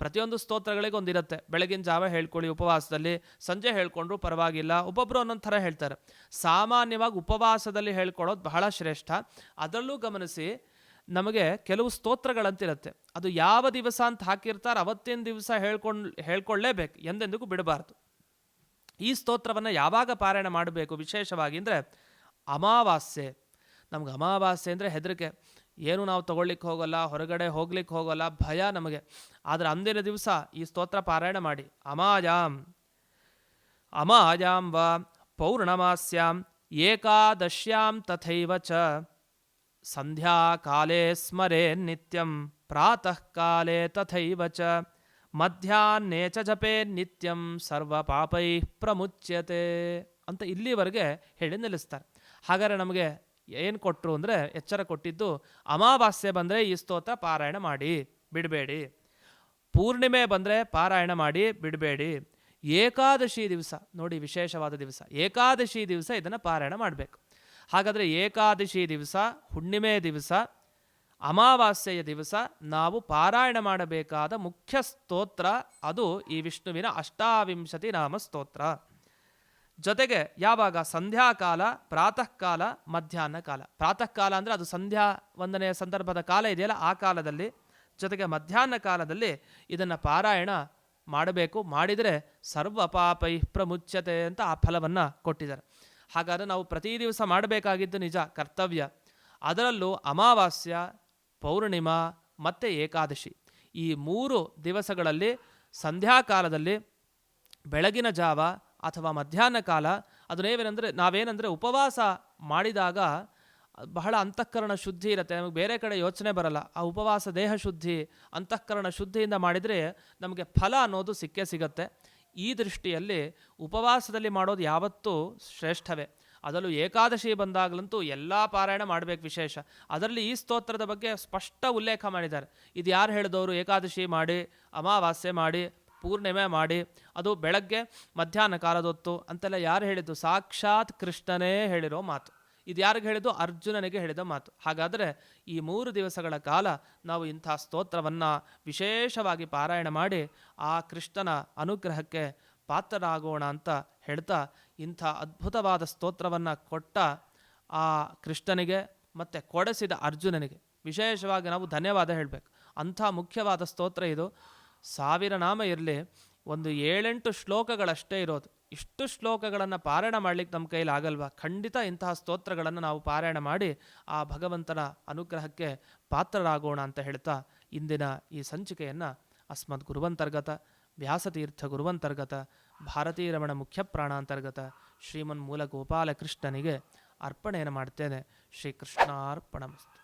ಪ್ರತಿಯೊಂದು ಸ್ತೋತ್ರಗಳಿಗೆ ಒಂದಿರುತ್ತೆ ಬೆಳಗಿನ ಜಾವ ಹೇಳ್ಕೊಳ್ಳಿ, ಉಪವಾಸದಲ್ಲಿ ಸಂಜೆ ಹೇಳ್ಕೊಂಡ್ರು ಪರವಾಗಿಲ್ಲ ಒಬ್ಬೊಬ್ಬರು ಒಂದೊಂದು ಥರ ಹೇಳ್ತಾರೆ. ಸಾಮಾನ್ಯವಾಗಿ ಉಪವಾಸದಲ್ಲಿ ಹೇಳ್ಕೊಳ್ಳೋದು ಬಹಳ ಶ್ರೇಷ್ಠ. ಅದರಲ್ಲೂ ಗಮನಿಸಿ, ನಮಗೆ ಕೆಲವು ಸ್ತೋತ್ರಗಳಂತಿರುತ್ತೆ. ಅದು ಯಾವ ದಿವಸ ಅಂತ ಹಾಕಿರ್ತಾರೆ ಅವತ್ತಿನ ದಿವಸ ಹೇಳ್ಕೊಂಡು, ಹೇಳ್ಕೊಳ್ಳೇಬೇಕು ಎಂದೆಂದಿಗೂ ಬಿಡಬಾರ್ದು. ಈ ಸ್ತೋತ್ರವನ್ನು ಯಾವಾಗ ಪಾರಾಯಣ ಮಾಡಬೇಕು ವಿಶೇಷವಾಗಿ ಅಂದರೆ ಅಮಾವಾಸ್ಯೆ. ನಮ್ಗೆ ಅಮಾವಾಸ್ಯೆ ಅಂದರೆ ಹೆದರಿಕೆ. ಏನು ನಾವು ತಗೊಳ್ಲಿಕ್ಕೆ ಹೋಗಲ್ಲ, ಹೊರಗಡೆ ಹೋಗ್ಲಿಕ್ಕೆ ಹೋಗಲ್ಲ, ಭಯ ನಮಗೆ. ಆದರೆ ಅಂದಿನ ದಿವಸ ಈ ಸ್ತೋತ್ರ ಪಾರಾಯಣ ಮಾಡಿ. ಅಮಾಯಾಂ ಅಮಾಯಾಂ ವ ಪೌರ್ಣಮಾಸ್ಯಾಂ, ಏಕಾದಶ್ಯಾಂ ತಥೈವ ಚ. ಸಂಧ್ಯಾಕಾಲೇ ಸ್ಮರೇ ನಿತ್ಯಂ ಪ್ರಾತಃ ಕಾಲೇ ತಥೈವ ಚ. ಮಧ್ಯಾಹ್ನೇ ಚ ಜಪೇ ನಿತ್ಯಂ, ಸರ್ವ ಪಾಪೈ ಪ್ರಮುಚ್ಯತೆ ಅಂತ ಇಲ್ಲಿವರೆಗೆ ಹೇಳಿ ನಿಲ್ಲಿಸ್ತಾರೆ. ಹಾಗಾದರೆ ನಮಗೆ ಏನು ಕೊಟ್ಟರು ಅಂದರೆ ಎಚ್ಚರ ಕೊಟ್ಟಿದ್ದು ಅಮಾವಾಸ್ಯೆ ಬಂದರೆ ಈ ಸ್ತೋತ್ರ ಪಾರಾಯಣ ಮಾಡಿ, ಬಿಡಬೇಡಿ. ಪೂರ್ಣಿಮೆ ಬಂದರೆ ಪಾರಾಯಣ ಮಾಡಿ, ಬಿಡಬೇಡಿ. ಏಕಾದಶಿ ದಿವಸ, ನೋಡಿ ವಿಶೇಷವಾದ ದಿವಸ. ಏಕಾದಶಿ ದಿವಸ ಇದನ್ನು ಪಾರಾಯಣ ಮಾಡಬೇಕು. ಹಾಗಾದರೆ ಏಕಾದಶಿ ದಿವಸ, ಹುಣ್ಣಿಮೆ ದಿವಸ, ಅಮಾವಾಸ್ಯೆಯ ದಿವಸ ನಾವು ಪಾರಾಯಣ ಮಾಡಬೇಕಾದ ಮುಖ್ಯ ಸ್ತೋತ್ರ ಅದು ಈ ವಿಷ್ಣುವಿನ ಅಷ್ಟಾವಿಂಶತಿ ನಾಮ ಸ್ತೋತ್ರ. ಜೊತೆಗೆ ಯಾವಾಗ ಸಂಧ್ಯಾಕಾಲ ಪ್ರಾತಃ ಕಾಲ ಮಧ್ಯಾಹ್ನ ಕಾಲ. ಪ್ರಾತಃ ಕಾಲ ಅಂದರೆ ಅದು ಸಂಧ್ಯಾ ವಂದನೆಯ ಸಂದರ್ಭದ ಕಾಲ ಇದೆಯಲ್ಲ, ಆ ಕಾಲದಲ್ಲಿ. ಜೊತೆಗೆ ಮಧ್ಯಾಹ್ನ ಕಾಲದಲ್ಲಿ ಇದನ್ನು ಪಾರಾಯಣ ಮಾಡಬೇಕು. ಮಾಡಿದರೆ ಸರ್ವ ಪಾಪೈ ಪ್ರಮುಚ್ಯತೆ ಅಂತ ಆ ಫಲವನ್ನು ಕೊಟ್ಟಿದ್ದಾರೆ. ಹಾಗಾದರೆ ನಾವು ಪ್ರತಿ ದಿವಸ ಮಾಡಬೇಕಾಗಿದ್ದು ನಿಜ, ಕರ್ತವ್ಯ. ಅದರಲ್ಲೂ ಅಮಾವಾಸ್ಯ, ಪೌರ್ಣಿಮಾ ಮತ್ತು ಏಕಾದಶಿ. ಈ ಮೂರು ದಿವಸಗಳಲ್ಲಿ ಸಂಧ್ಯಾಕಾಲದಲ್ಲಿ ಬೆಳಗಿನ ಜಾವ ಅಥವಾ ಮಧ್ಯಾಹ್ನ ಕಾಲ ಅದನ್ನೇವೇನೆಂದರೆ ನಾವೇನೆಂದರೆ ಉಪವಾಸ ಮಾಡಿದಾಗ ಬಹಳ ಅಂತಃಕರಣ ಶುದ್ಧಿ ಇರುತ್ತೆ. ನಮಗೆ ಬೇರೆ ಕಡೆ ಯೋಚನೆ ಬರಲ್ಲ. ಆ ಉಪವಾಸ ದೇಹ ಶುದ್ಧಿ, ಅಂತಃಕರಣ ಶುದ್ಧಿಯಿಂದ ಮಾಡಿದರೆ ನಮಗೆ ಫಲ ಅನ್ನೋದು ಸಿಕ್ಕೇ ಸಿಗತ್ತೆ. ಈ ದೃಷ್ಟಿಯಲ್ಲಿ ಉಪವಾಸದಲ್ಲಿ ಮಾಡೋದು ಯಾವತ್ತೂ ಶ್ರೇಷ್ಠವೇ. ಅದರಲ್ಲೂ ಏಕಾದಶಿ ಬಂದಾಗಲಂತೂ ಎಲ್ಲ ಪಾರಾಯಣ ಮಾಡಬೇಕು ವಿಶೇಷ. ಅದರಲ್ಲಿ ಈ ಸ್ತೋತ್ರದ ಬಗ್ಗೆ ಸ್ಪಷ್ಟ ಉಲ್ಲೇಖ ಮಾಡಿದ್ದಾರೆ. ಇದು ಯಾರು ಹೇಳಿದವರು ಏಕಾದಶಿ ಮಾಡಿ, ಅಮಾವಾಸ್ಯೆ ಮಾಡಿ ಪೂರ್ಣಿಮೆ ಮಾಡಿ, ಅದು ಬೆಳಗ್ಗೆ ಮಧ್ಯಾಹ್ನ ಕಾಲದೊತ್ತು ಅಂತೆಲ್ಲ ಯಾರು ಹೇಳಿದ್ದು? ಸಾಕ್ಷಾತ್ ಕೃಷ್ಣನೇ ಹೇಳಿರೋ ಮಾತು. ಇದು ಯಾರಿಗೆ ಹೇಳಿದ್ದು? ಅರ್ಜುನನಿಗೆ ಹೇಳಿದ ಮಾತು. ಹಾಗಾದರೆ ಈ ಮೂರು ದಿವಸಗಳ ಕಾಲ ನಾವು ಇಂಥ ಸ್ತೋತ್ರವನ್ನು ವಿಶೇಷವಾಗಿ ಪಾರಾಯಣ ಮಾಡಿ ಆ ಕೃಷ್ಣನ ಅನುಗ್ರಹಕ್ಕೆ ಪಾತ್ರರಾಗೋಣ ಅಂತ ಹೇಳ್ತಾ ಇಂಥ ಅದ್ಭುತವಾದ ಸ್ತೋತ್ರವನ್ನು ಕೊಟ್ಟ ಆ ಕೃಷ್ಣನಿಗೆ ಮತ್ತು ಕೊಡಿಸಿದ ಅರ್ಜುನನಿಗೆ ವಿಶೇಷವಾಗಿ ನಾವು ಧನ್ಯವಾದ ಹೇಳಬೇಕು. ಅಂಥ ಮುಖ್ಯವಾದ ಸ್ತೋತ್ರ ಇದು. ಸಾವಿರ ನಾಮ ಇರಲಿ, ಒಂದು ಏಳೆಂಟು ಶ್ಲೋಕಗಳಷ್ಟೇ ಇರೋದು. ಇಷ್ಟು ಶ್ಲೋಕಗಳನ್ನು ಪಾರಾಯಣ ಮಾಡಲಿಕ್ಕೆ ನಮ್ಮ ಕೈಲಿ ಆಗಲ್ವಾ? ಖಂಡಿತ ಇಂತಹ ಸ್ತೋತ್ರಗಳನ್ನು ನಾವು ಪಾರಾಯಣ ಮಾಡಿ ಆ ಭಗವಂತನ ಅನುಗ್ರಹಕ್ಕೆ ಪಾತ್ರರಾಗೋಣ ಅಂತ ಹೇಳ್ತಾ ಇಂದಿನ ಈ ಸಂಚಿಕೆಯನ್ನು ಅಸ್ಮದ್ ಗುರುವಂತರ್ಗತ, ವ್ಯಾಸತೀರ್ಥ ಗುರುವಂತರ್ಗತ, ಭಾರತೀ ರಮಣ ಮುಖ್ಯ ಪ್ರಾಣಾಂತರ್ಗತ ಶ್ರೀಮನ್ ಮೂಲ ಗೋಪಾಲಕೃಷ್ಣನಿಗೆ ಅರ್ಪಣೆಯನ್ನು ಮಾಡ್ತೇನೆ. ಶ್ರೀಕೃಷ್ಣಾರ್ಪಣಮಸ್ತು.